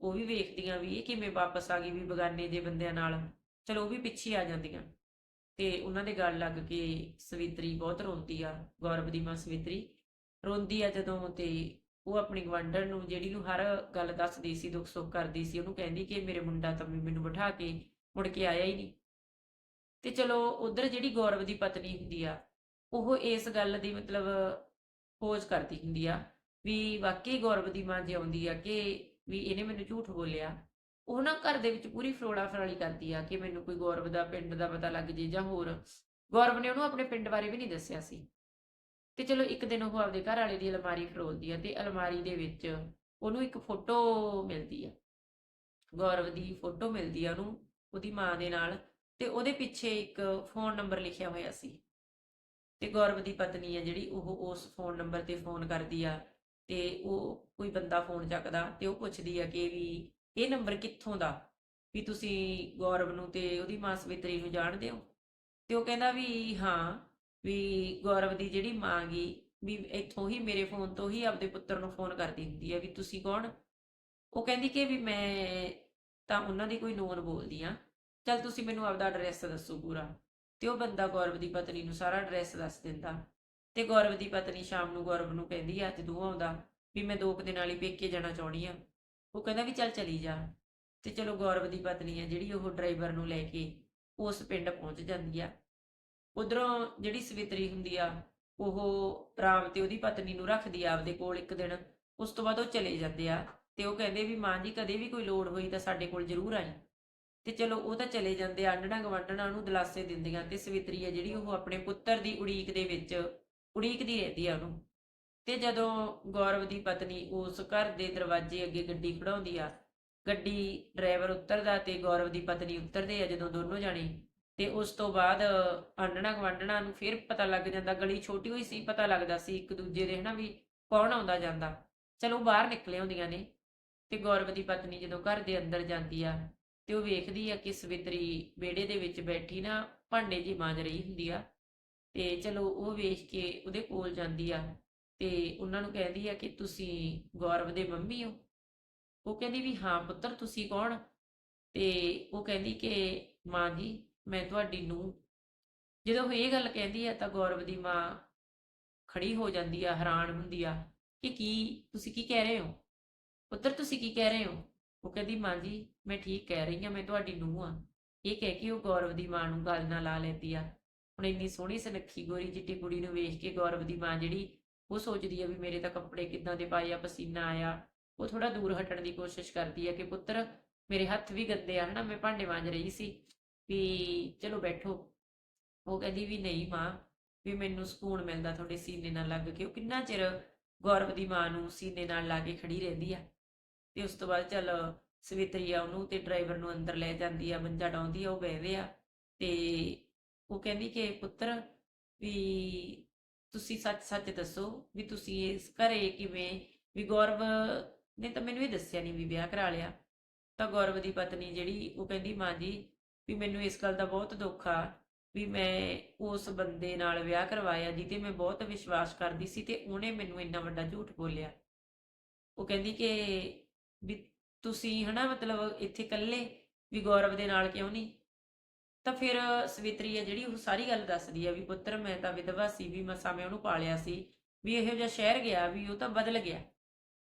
ਉਹ ਵੀ ਵੇਖਦੀਆਂ ਵੀ ਇਹ ਕਿਵੇਂ ਵਾਪਸ ਆ ਗਈ ਵੀ ਬਗਾਨੇ ਦੇ ਬੰਦਿਆਂ ਨਾਲ। ਚਲੋ ਉਹ ਵੀ ਪਿੱਛੇ ਆ ਜਾਂਦੀਆਂ। ਤੇ ਉਹਨਾਂ ਦੇ ਗੱਲ ਲੱਗ ਕੇ ਸਵਿਤਰੀ ਬਹੁਤ ਰੋਂਦੀ ਆ, ਗੌਰਵ ਦੀ ਮਾਂ ਸਵਿਤਰੀ। ਰੋਂਦੀ ਆ ਜਦੋਂ ਤੇ ਉਹ ਆਪਣੀ ਗਵਾਂਢਣ ਨੂੰ ਜਿਹੜੀ ਨੂੰ ਹਰ ਗੱਲ ਦੱਸਦੀ ਸੀ, ਦੁੱਖ ਸੁੱਖ ਕਰਦੀ ਸੀ, ਉਹਨੂੰ ਕਹਿੰਦੀ ਕਿ ਮੇਰੇ ਮੁੰਡਾ ਤਾਂ ਵੀ ਮੈਨੂੰ ਬਿਠਾ ਕੇ ਮੁੜ ਕੇ ਆਇਆ ਹੀ ਨਹੀਂ। ਤੇ ਚਲੋ ਉਧਰ ਜਿਹੜੀ ਗੌਰਵ ਦੀ ਪਤਨੀ ਹੁੰਦੀ ਆ ਉਹ ਇਸ ਗੱਲ ਦੀ ਮਤਲਬ ਖੋਜ ਕਰਦੀ ਹੁੰਦੀ ਆ ਵੀ ਵਾਕਈ ਗੌਰਵ ਦੀ ਮਾਂ ਜਿਉਂਦੀ ਆ ਕਿ ਵੀ ਇਹਨੇ ਮੈਨੂੰ ਝੂਠ ਬੋਲਿਆ, ਉਹ ਨਾ ਘਰ ਦੇ ਵਿੱਚ ਪੂਰੀ ਫਰੋਲਾ ਫਰਾਲੀ ਕਰਦੀ ਆ ਕਿ ਮੈਨੂੰ ਕੋਈ ਗੌਰਵ ਦਾ, ਪਿੰਡ ਦਾ ਪਤਾ ਲੱਗ ਜੇ ਜਾਂ ਹੋਰ। ਗੌਰਵ ਨੇ ਉਹਨੂੰ ਆਪਣੇ ਪਿੰਡ ਬਾਰੇ ਵੀ ਨਹੀਂ ਦੱਸਿਆ ਸੀ। ਤੇ ਚਲੋ ਇੱਕ ਦਿਨ ਉਹ ਆਪਦੇ ਘਰ ਵਾਲੇ ਦੀ ਅਲਮਾਰੀ ਫਰੋਲਦੀ ਆ ਤੇ ਅਲਮਾਰੀ ਦੇ ਵਿੱਚ ਉਹਨੂੰ ਇੱਕ ਫੋਟੋ ਮਿਲਦੀ ਆ। ਗੌਰਵ ਦੀ ਫੋਟੋ ਮਿਲਦੀ ਆ ਉਹਨੂੰ, ਉਹਦੀ ਮਾਂ ਦੇ ਨਾਲ ਤੇ ਉਹਦੇ ਪਿੱਛੇ ਇੱਕ ਫੋਨ ਨੰਬਰ ਲਿਖਿਆ ਹੋਇਆ ਸੀ। ਤੇ ਗੌਰਵ ਦੀ ਪਤਨੀ ਆ ਜਿਹੜੀ, ਉਹ ਉਸ ਫੋਨ ਨੰਬਰ ਤੇ ਫੋਨ ਕਰਦੀ ਆ ਤੇ ਉਹ ਕੋਈ ਬੰਦਾ ਫੋਨ ਚੱਕਦਾ ਤੇ ਉਹ ਪੁੱਛਦੀ ਆ ਕਿ ਵੀ ਇਹ ਨੰਬਰ ਕਿੱਥੋਂ ਦਾ? ਵੀ ਤੁਸੀਂ ਗੌਰਵ ਨੂੰ ਤੇ ਉਹਦੀ ਮਾਂ ਸਵਿਤਰੀ ਨੂੰ ਜਾਣਦੇ ਹੋ? ਤੇ ਉਹ ਕਹਿੰਦਾ ਵੀ ਹਾਂ, ਵੀ ਗੌਰਵ ਦੀ ਜਿਹੜੀ ਮਾਂ ਗੀ, ਵੀ ਇੱਥੋਂ ਹੀ ਮੇਰੇ ਫੋਨ ਤੋਂ ਹੀ ਆਪਦੇ ਪੁੱਤਰ ਨੂੰ ਫੋਨ ਕਰਦੀ ਹੁੰਦੀ ਆ ਵੀ ਤੁਸੀਂ ਕੌਣ? ਉਹ ਕਹਿੰਦੀ ਕਿ ਵੀ ਮੈਂ ਤਾਂ ਉਹਨਾਂ ਦੀ ਕੋਈ ਨੋਨ ਬੋਲਦੀ ਆ। ਚਲ ਤੁਸੀਂ ਮੈਨੂੰ ਆਪਦਾ ਐਡਰੈਸ ਦੱਸੋ ਪੂਰਾ। ਤੇ ਉਹ ਬੰਦਾ ਗੌਰਵ ਦੀ ਪਤਨੀ ਨੂੰ ਸਾਰਾ ਐਡਰੈਸ ਦੱਸ ਦਿੰਦਾ। ਤੇ ਗੌਰਵ ਦੀ ਪਤਨੀ ਸ਼ਾਮ ਨੂੰ ਗੌਰਵ ਨੂੰ ਕਹਿੰਦੀ ਆ ਜਦੋਂ ਆਉਂਦਾ, ਵੀ ਮੈਂ ਦੋ ਕੁ ਦਿਨ ਵਾਲੀ ਪੇਕੇ ਜਾਣਾ ਚਾਹੁੰਦੀ ਆ ਉਹ ਕਹਿੰਦਾ ਵੀ ਚੱਲ ਚਲੀ ਜਾ। ਤੇ ਚਲੋ ਗੌਰਵ ਦੀ ਪਤਨੀ ਆ ਜਿਹੜੀ ਉਹ ਡਰਾਈਵਰ ਨੂੰ ਲੈ ਕੇ ਉਸ ਪਿੰਡ ਪਹੁੰਚ ਜਾਂਦੀ ਆ। ਉਧਰੋਂ ਜਿਹੜੀ ਸਵਿਤਰੀ ਹੁੰਦੀ ਆ, ਉਹ ਰਾਮ ਤੇ ਉਹਦੀ ਪਤਨੀ ਨੂੰ ਰੱਖਦੀ ਆ ਆਪਦੇ ਕੋਲ ਇੱਕ ਦਿਨ। ਉਸ ਤੋਂ ਬਾਅਦ ਉਹ ਚਲੇ ਜਾਂਦੇ ਆ ਤੇ ਉਹ ਕਹਿੰਦੇ ਵੀ ਮਾਂ ਜੀ, ਕਦੇ ਵੀ ਕੋਈ ਲੋੜ ਹੋਈ ਤਾਂ ਸਾਡੇ ਕੋਲ ਜ਼ਰੂਰ ਆਈ। ਤੇ ਚਲੋ ਉਹ ਤਾਂ ਚਲੇ ਜਾਂਦੇ ਆਂਡਣਾ ਗਵਾਂਡਣਾ ਨੂੰ ਦਲਾਸੇ ਦਿੰਦੀਆਂ ਤੇ ਸਵਿਤਰੀ ਆ ਜਿਹੜੀ ਉਹ ਆਪਣੇ ਪੁੱਤਰ ਦੀ ਉਡੀਕ ਦੇ ਵਿੱਚ ਉਡੀਕਦੀ ਰਹਿੰਦੀ ਆ ਉਹਨੂੰ। ਤੇ ਜਦੋਂ ਗੌਰਵ ਦੀ ਪਤਨੀ ਉਸ ਘਰ ਦੇ ਦਰਵਾਜ਼ੇ ਅੱਗੇ ਗੱਡੀ ਖੜਾਉਂਦੀ ਆ, ਗੱਡੀ ਡਰਾਈਵਰ ਉਤਰਦਾ ਤੇ ਗੌਰਵ ਦੀ ਪਤਨੀ ਉਤਰਦੇ ਆ ਜਦੋਂ ਦੋਨੋਂ ਜਾਣੇ, ਤੇ ਉਸ ਤੋਂ ਬਾਅਦ ਆਂਡਣਾ ਗਵਾਂਡਣਾ ਨੂੰ ਫਿਰ ਪਤਾ ਲੱਗ ਜਾਂਦਾ, ਗਲੀ ਛੋਟੀ ਹੋਈ ਸੀ, ਪਤਾ ਲੱਗਦਾ ਸੀ ਇੱਕ ਦੂਜੇ ਦੇ ਹਨਾ ਵੀ ਕੌਣ ਆਉਂਦਾ ਜਾਂਦਾ। ਚਲੋ ਬਾਹਰ ਨਿਕਲੇ ਹੁੰਦੀਆਂ ਨੇ, ਤੇ ਗੌਰਵ ਦੀ ਪਤਨੀ ਜਦੋਂ ਘਰ ਦੇ ਅੰਦਰ ਜਾਂਦੀ ਆ ਤੇ ਉਹ ਵੇਖਦੀ ਆ ਕਿ ਸਵਿਤਰੀ ਵਿਹੜੇ ਦੇ ਵਿੱਚ ਬੈਠੀ ਨਾ, ਭਾਂਡੇ ਜੀ ਮਾਂਜ ਰਹੀ ਹੁੰਦੀ ਆ। ਤੇ ਚਲੋ ਉਹ ਵੇਖ ਕੇ ਉਹਦੇ ਕੋਲ ਜਾਂਦੀ ਆ ਤੇ ਉਹਨਾਂ ਨੂੰ ਕਹਿੰਦੀ ਆ ਕਿ ਤੁਸੀਂ ਗੌਰਵ ਦੇ ਮੰਮੀ ਹੋ। ਉਹ ਕਹਿੰਦੀ ਵੀ ਹਾਂ ਪੁੱਤਰ, ਤੁਸੀਂ ਕੌਣ? ਤੇ ਉਹ ਕਹਿੰਦੀ ਕਿ ਮਾਂ ਜੀ, ਮੈਂ ਤੁਹਾਡੀ ਨੂੰ ਜਦੋਂ ਉਹ ਇਹ ਗੱਲ ਕਹਿੰਦੀ ਆ ਤਾਂ ਗੌਰਵ ਦੀ ਮਾਂ ਖੜੀ ਹੋ ਜਾਂਦੀ ਆ, ਹੈਰਾਨ ਹੁੰਦੀ ਆ ਕਿ ਕੀ ਤੁਸੀਂ ਕੀ ਕਹਿ ਰਹੇ ਹੋ? ਪੁੱਤਰ, ਤੁਸੀਂ ਕੀ ਕਹਿ ਰਹੇ ਹੋ? ਉਹ ਕਹਿੰਦੀ, ਮਾਂ ਜੀ, ਮੈਂ ਠੀਕ ਕਹਿ ਰਹੀ ਹਾਂ, ਮੈਂ ਤੁਹਾਡੀ ਨੂੰਹ ਆ ਇਹ ਕਹਿ ਕੇ ਉਹ ਗੌਰਵ ਦੀ ਮਾਂ ਨੂੰ ਗੱਲ ਨਾਲ ਲਾ ਲੈਂਦੀ ਆ। ਹੁਣ ਇੰਨੀ ਸੋਹਣੀ ਸੁਨੱਖੀ ਗੋਰੀ ਚਿੱਟੀ ਕੁੜੀ ਨੂੰ ਵੇਖ ਕੇ ਗੌਰਵ ਦੀ ਮਾਂ ਜਿਹੜੀ, ਉਹ ਸੋਚਦੀ ਆ ਵੀ ਮੇਰੇ ਤਾਂ ਕੱਪੜੇ ਕਿੱਦਾਂ ਦੇ ਪਾਏ ਆ, ਪਸੀਨਾ ਆਇਆ। ਉਹ ਥੋੜਾ ਦੂਰ ਹਟਣ ਦੀ ਕੋਸ਼ਿਸ਼ ਕਰਦੀ ਆ ਕਿ, ਪੁੱਤਰ, ਮੇਰੇ ਹੱਥ ਵੀ ਗੰਦੇ ਆ, ਹਨਾ, ਮੈਂ ਭਾਂਡੇ ਮਾਂਜ ਰਹੀ ਸੀ, ਵੀ ਚਲੋ ਬੈਠੋ। ਉਹ ਕਹਿੰਦੀ ਵੀ, ਨਹੀਂ ਮਾਂ, ਵੀ ਮੈਨੂੰ ਸਕੂਨ ਮਿਲਦਾ ਤੁਹਾਡੇ ਸੀਨੇ ਨਾਲ ਲੱਗ ਕੇ। ਉਹ ਕਿੰਨਾ ਚਿਰ ਗੌਰਵ ਦੀ ਮਾਂ ਨੂੰ ਸੀਨੇ ਨਾਲ ਲਾ ਕੇ ਖੜੀ ਰਹਿੰਦੀ ਆ। ਤੇ ਉਸ ਤੋਂ ਬਾਅਦ ਚੱਲ ਸਵਿਤਰੀ ਆ ਉਹਨੂੰ ਤੇ ਡਰਾਈਵਰ ਨੂੰ ਅੰਦਰ ਲੈ ਜਾਂਦੀ ਆ, ਮੰਜਾ ਡਾਉਂਦੀ ਆ, ਉਹ ਬਹਿਵੇ ਆ। ਤੇ ਉਹ ਕਹਿੰਦੀ ਕਿ ਪੁੱਤਰ ਵੀ ਤੁਸੀਂ ਸੱਚ ਸੱਚ ਦੱਸੋ ਵੀ ਤੁਸੀਂ ਇਸ ਘਰੇ ਕਿਵੇਂ, ਵੀ ਗੌਰਵ ਨੇ ਤਾਂ ਮੈਨੂੰ ਇਹ ਦੱਸਿਆ ਨਹੀਂ ਵੀ ਵਿਆਹ ਕਰਾ ਲਿਆ। ਤਾਂ ਗੌਰਵ ਦੀ ਪਤਨੀ ਜਿਹੜੀ, ਉਹ ਕਹਿੰਦੀ, ਮਾਂ ਜੀ, ਵੀ ਮੈਨੂੰ ਇਸ ਗੱਲ ਦਾ ਬਹੁਤ ਦੁੱਖ ਆ, ਵੀ ਮੈਂ ਉਸ ਬੰਦੇ ਨਾਲ ਵਿਆਹ ਕਰਵਾਇਆ ਜਿਹਤੇ ਮੈਂ ਬਹੁਤ ਵਿਸ਼ਵਾਸ ਕਰਦੀ ਸੀ ਤੇ ਉਹਨੇ ਮੈਨੂੰ ਇੰਨਾ ਵੱਡਾ ਝੂਠ ਬੋਲਿਆ। ਉਹ ਕਹਿੰਦੀ ਕਿ ਵੀ ਤੁਸੀਂ ਹਨਾ ਮਤਲਬ ਇੱਥੇ ਇਕੱਲੇ ਵੀ ਗੌਰਵ ਦੇ ਨਾਲ ਕਿਉਂ ਨਹੀਂ? ਤਾਂ ਫਿਰ ਸਵਿਤਰੀ ਹੈ ਜਿਹੜੀ ਉਹ ਸਾਰੀ ਗੱਲ ਦੱਸਦੀ ਆ ਵੀ ਪੁੱਤਰ ਮੈਂ ਤਾਂ ਵਿਧਵਾ ਸੀ, ਵੀ ਮਸਾ ਮੈਂ ਉਹਨੂੰ ਪਾਲਿਆ ਸੀ, ਵੀ ਇਹੋ ਜਿਹਾ ਸ਼ਹਿਰ ਗਿਆ ਵੀ ਉਹ ਤਾਂ ਬਦਲ ਗਿਆ।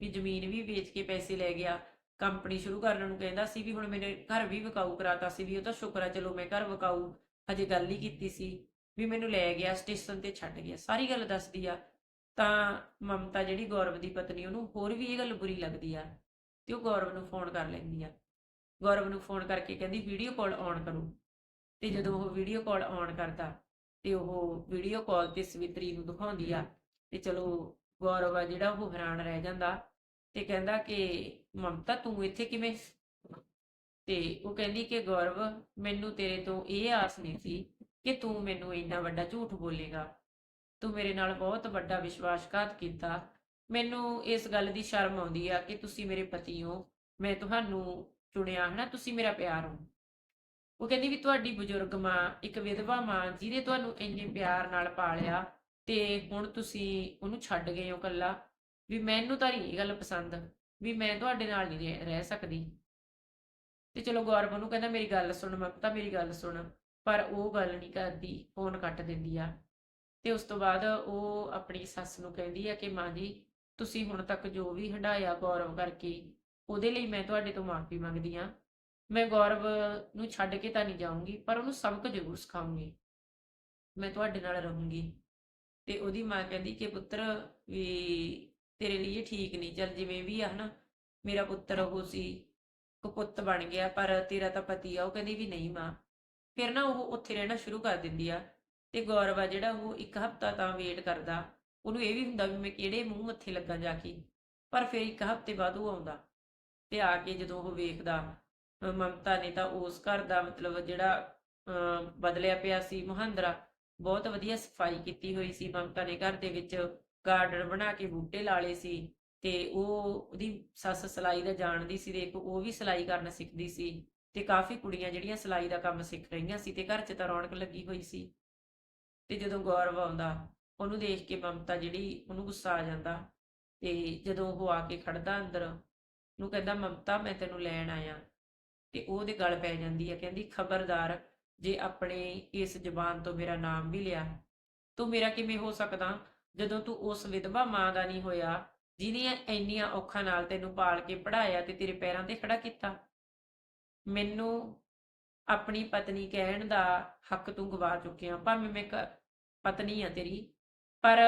ਵੀ ਜ਼ਮੀਨ ਵੀ ਵੇਚ ਕੇ ਪੈਸੇ ਲੈ ਗਿਆ, ਕੰਪਨੀ ਸ਼ੁਰੂ ਕਰਨ ਨੂੰ ਕਹਿੰਦਾ ਸੀ ਵੀ ਹੁਣ ਮੇਰੇ ਘਰ ਵੀ ਵਿਕਾਊ ਕਰਾਤਾ ਸੀ, ਵੀ ਉਹ ਤਾਂ ਸ਼ੁਕਰ ਆ ਚਲੋ ਮੈਂ ਘਰ ਵਿਕਾਊ, ਹਜੇ ਗੱਲ ਹੀ ਕੀਤੀ ਸੀ, ਵੀ ਮੈਨੂੰ ਲੈ ਗਿਆ, ਸਟੇਸ਼ਨ ਤੇ ਛੱਡ ਗਿਆ, ਸਾਰੀ ਗੱਲ ਦੱਸਦੀ ਆ। ਤਾਂ ਮਮਤਾ ਜਿਹੜੀ ਗੌਰਵ ਦੀ ਪਤਨੀ ਉਹਨੂੰ ਹੋਰ ਵੀ ਇਹ ਗੱਲ ਬੁਰੀ ਲੱਗਦੀ ਆ ਤੇ ਉਹ ਗੌਰਵ ਨੂੰ ਫੋਨ ਕਰ ਲੈਂਦੀ ਆ। ਗੌਰਵ ਨੂੰ ਫੋਨ ਕਰਕੇ ਕਹਿੰਦੀ ਵੀਡੀਓ ਕਾਲ ਆਨ ਕਰੋ। ਤੇ ਜਦੋਂ ਉਹ ਵੀਡੀਓ ਕਾਲ ਆਨ ਕਰਦਾ ਤੇ ਉਹ ਵੀਡੀਓ ਕਾਲ ਤੇ ਸਵਿਤਰੀ ਨੂੰ ਦਿਖਾਉਂਦੀ ਆ ਤੇ ਚਲੋ ਗੌਰਵ ਆ ਜਿਹੜਾ ਉਹ ਹੈਰਾਨ ਰਹਿ ਜਾਂਦਾ ਤੇ ਕਹਿੰਦਾ ਕਿ ਮਮਤਾ ਤੂੰ ਇੱਥੇ ਕਿਵੇਂ? ਤੇ ਉਹ ਕਹਿੰਦੀ ਕਿ ਗੌਰਵ ਮੈਨੂੰ ਤੇਰੇ ਤੋਂ ਇਹ ਆਸ ਨਹੀਂ ਸੀ ਕਿ ਤੂੰ ਮੈਨੂੰ ਇੰਨਾ ਵੱਡਾ ਝੂਠ ਬੋਲੇਗਾ। ਤੂੰ ਮੇਰੇ ਨਾਲ ਬਹੁਤ ਵੱਡਾ ਵਿਸ਼ਵਾਸਘਾਤ ਕੀਤਾ ਮੈਨੂੰ ਇਸ ਗੱਲ ਦੀ ਸ਼ਰਮ ਆਉਂਦੀ ਆ ਕਿ ਤੁਸੀਂ ਮੇਰੇ ਪਤੀ ਹੋ, ਮੈਂ ਤੁਹਾਨੂੰ ਚੁਣਿਆ ਹੈ ਨਾ ਤੁਸੀਂ ਮੇਰਾ ਪਿਆਰ ਹੋ। ਉਹ ਕਹਿੰਦੀ ਵੀ ਤੁਹਾਡੀ ਬਜ਼ੁਰਗ ਮਾਂ, ਇੱਕ ਵਿਧਵਾ ਮਾਂ, ਜਿਹਨੇ ਤੁਹਾਨੂੰ ਇੰਨੇ ਪਿਆਰ ਨਾਲ ਪਾਲਿਆ ਤੇ ਹੁਣ ਤੁਸੀਂ ਉਹਨੂੰ ਛੱਡ ਗਏ ਹੋ ਕੱਲਾ ਵੀ ਮੈਨੂੰ ਤਾਂ ਨਹੀਂ ਇਹ ਗੱਲ ਪਸੰਦ, ਵੀ ਮੈਂ ਤੁਹਾਡੇ ਨਾਲ ਨਹੀਂ ਰਹਿ- ਸਕਦੀ। ਤੇ ਚਲੋ ਗੌਰਵ ਨੂੰ ਕਹਿੰਦਾ, ਮੇਰੀ ਗੱਲ ਸੁਣ ਮਮਤਾ ਮੇਰੀ ਗੱਲ ਸੁਣ। ਪਰ ਉਹ ਗੱਲ ਨਹੀਂ ਕਰਦੀ, ਫੋਨ ਕੱਟ ਦਿੰਦੀ ਆ। ਤੇ ਉਸ ਤੋਂ ਬਾਅਦ ਉਹ ਆਪਣੀ ਸੱਸ ਨੂੰ ਕਹਿੰਦੀ ਆ ਕਿ ਮਾਂ ਜੀ ਤੁਸੀਂ ਹੁਣ ਤੱਕ ਜੋ ਵੀ ਹੰਡਾਇਆ ਗੌਰਵ ਕਰਕੇ, ਉਹਦੇ ਲਈ ਮੈਂ ਤੁਹਾਡੇ ਤੋਂ ਮਾਫੀ ਮੰਗਦੀ ਆ ਮੈਂ ਗੌਰਵ ਨੂੰ ਛੱਡ ਕੇ ਤਾਂ ਨਹੀਂ ਜਾਊਂਗੀ, ਪਰ ਉਹਨੂੰ ਸਬਕ ਜ਼ਰੂਰ ਸਿਖਾਊਂਗੀ। ਮੈਂ ਤੁਹਾਡੇ ਨਾਲ ਰਹੂੰਗੀ। ਤੇ ਉਹਦੀ ਮਾਂ ਕਹਿੰਦੀ ਕਿ ਪੁੱਤਰ, ਵੀ ਤੇਰੇ ਲਈ ਇਹ ਠੀਕ ਨਹੀਂ, ਚੱਲ ਜਿਵੇਂ ਵੀ ਆ ਹਨਾ, ਮੇਰਾ ਪੁੱਤਰ ਉਹ ਸੀ ਕਪੁੱਤ ਬਣ ਗਿਆ, ਪਰ ਤੇਰਾ ਤਾਂ ਪਤੀ ਆ, ਉਹ ਕਹਿੰਦੀ ਵੀ ਨਹੀਂ ਮਾਂ। ਫਿਰ ਨਾ ਉਹ ਉੱਥੇ ਰਹਿਣਾ ਸ਼ੁਰੂ ਕਰ ਦਿੰਦੀ ਆ, ਤੇ ਗੌਰਵ ਆ ਜਿਹੜਾ ਉਹ ਇੱਕ ਹਫਤਾ ਤਾਂ ਵੇਟ ਕਰਦਾ। ਉਹਨੂੰ ਇਹ ਵੀ ਹੁੰਦਾ ਵੀ ਮੈਂ ਕਿਹੜੇ ਮੂੰਹ ਮੱਥੇ ਲੱਗਾ ਜਾ ਕੇ। ਪਰ ਫਿਰ ਇੱਕ ਹਫ਼ਤੇ ਬਾਅਦ ਉਹ ਆਉਂਦਾ ਤੇ ਆ ਕੇ ਜਦੋਂ ਉਹ ਵੇਖਦਾ ਮਮਤਾ ਨੇ ਤਾਂ ਉਸ ਘਰ ਦਾ ਮਤਲਬ ਜਿਹੜਾ ਬਦਲਿਆ ਪਿਆ ਸੀ ਮੁਹੰਦਰਾ, ਬਹੁਤ ਵਧੀਆ ਸਫ਼ਾਈ ਕੀਤੀ ਹੋਈ ਸੀ। ਮਮਤਾ ਨੇ ਘਰ ਦੇ ਵਿੱਚ ਗਾਰਡਨ ਬਣਾ ਕੇ ਬੂਟੇ ਲਾ ਲਏ ਸੀ ਤੇ ਉਹ ਉਹਦੀ ਸੱਸ ਸਿਲਾਈ ਦਾ ਜਾਣਦੀ ਸੀ ਦੇਖ, ਉਹ ਵੀ ਸਿਲਾਈ ਕਰਨਾ ਸਿੱਖਦੀ ਸੀ ਤੇ ਕਾਫੀ ਕੁੜੀਆਂ ਜਿਹੜੀਆਂ ਸਿਲਾਈ ਦਾ ਕੰਮ ਸਿੱਖ ਰਹੀਆਂ ਸੀ ਤੇ ਘਰ 'ਚ ਤਾਂ ਰੌਣਕ ਲੱਗੀ ਹੋਈ ਸੀ। ਤੇ ਜਦੋਂ ਗੌਰਵ ਆਉਂਦਾ ਉਹਨੂੰ ਦੇਖ ਕੇ ਮਮਤਾ ਜਿਹੜੀ ਉਹਨੂੰ ਗੁੱਸਾ ਆ ਜਾਂਦਾ ਤੇ ਜਦੋਂ ਉਹ ਆ ਕੇ ਖੜਦਾ ਅੰਦਰ, ਉਹਨੂੰ ਕਹਿੰਦਾ, ਮਮਤਾ, ਮੈਂ ਤੈਨੂੰ ਲੈਣ ਆਇਆ। ਤੇ ਉਹ ਉਹਦੇ ਗਲ ਪੈ ਜਾਂਦੀ ਆ, ਕਹਿੰਦੀ, ਖਬਰਦਾਰ, ਜੇ ਆਪਣੇ ਇਸ ਜ਼ੁਬਾਨ ਤੋਂ ਮੇਰਾ ਨਾਮ ਵੀ ਲਿਆ, ਤੂੰ ਮੇਰਾ ਕਿਵੇਂ ਹੋ ਸਕਦਾ? ਜਦੋਂ ਤੂੰ ਉਸ ਵਿਧਵਾ ਮਾਂ ਦਾ ਨਹੀਂ ਹੋਇਆ ਜਿਹਨੇ ਇੰਨੀਆਂ ਔਖਾਂ ਨਾਲ ਤੈਨੂੰ ਪਾਲ ਕੇ ਪੜਾਇਆ ਤੇ ਤੇਰੇ ਪੈਰਾਂ ਤੇ ਖੜਾ ਕੀਤਾ, ਮੈਨੂੰ ਆਪਣੀ ਪਤਨੀ ਕਹਿਣ ਦਾ ਹੱਕ ਤੂੰ ਗਵਾ ਚੁੱਕਿਆ, ਭਾਵੇਂ ਮੈਂ ਪਤਨੀ ਆ ਤੇਰੀ ਪਰ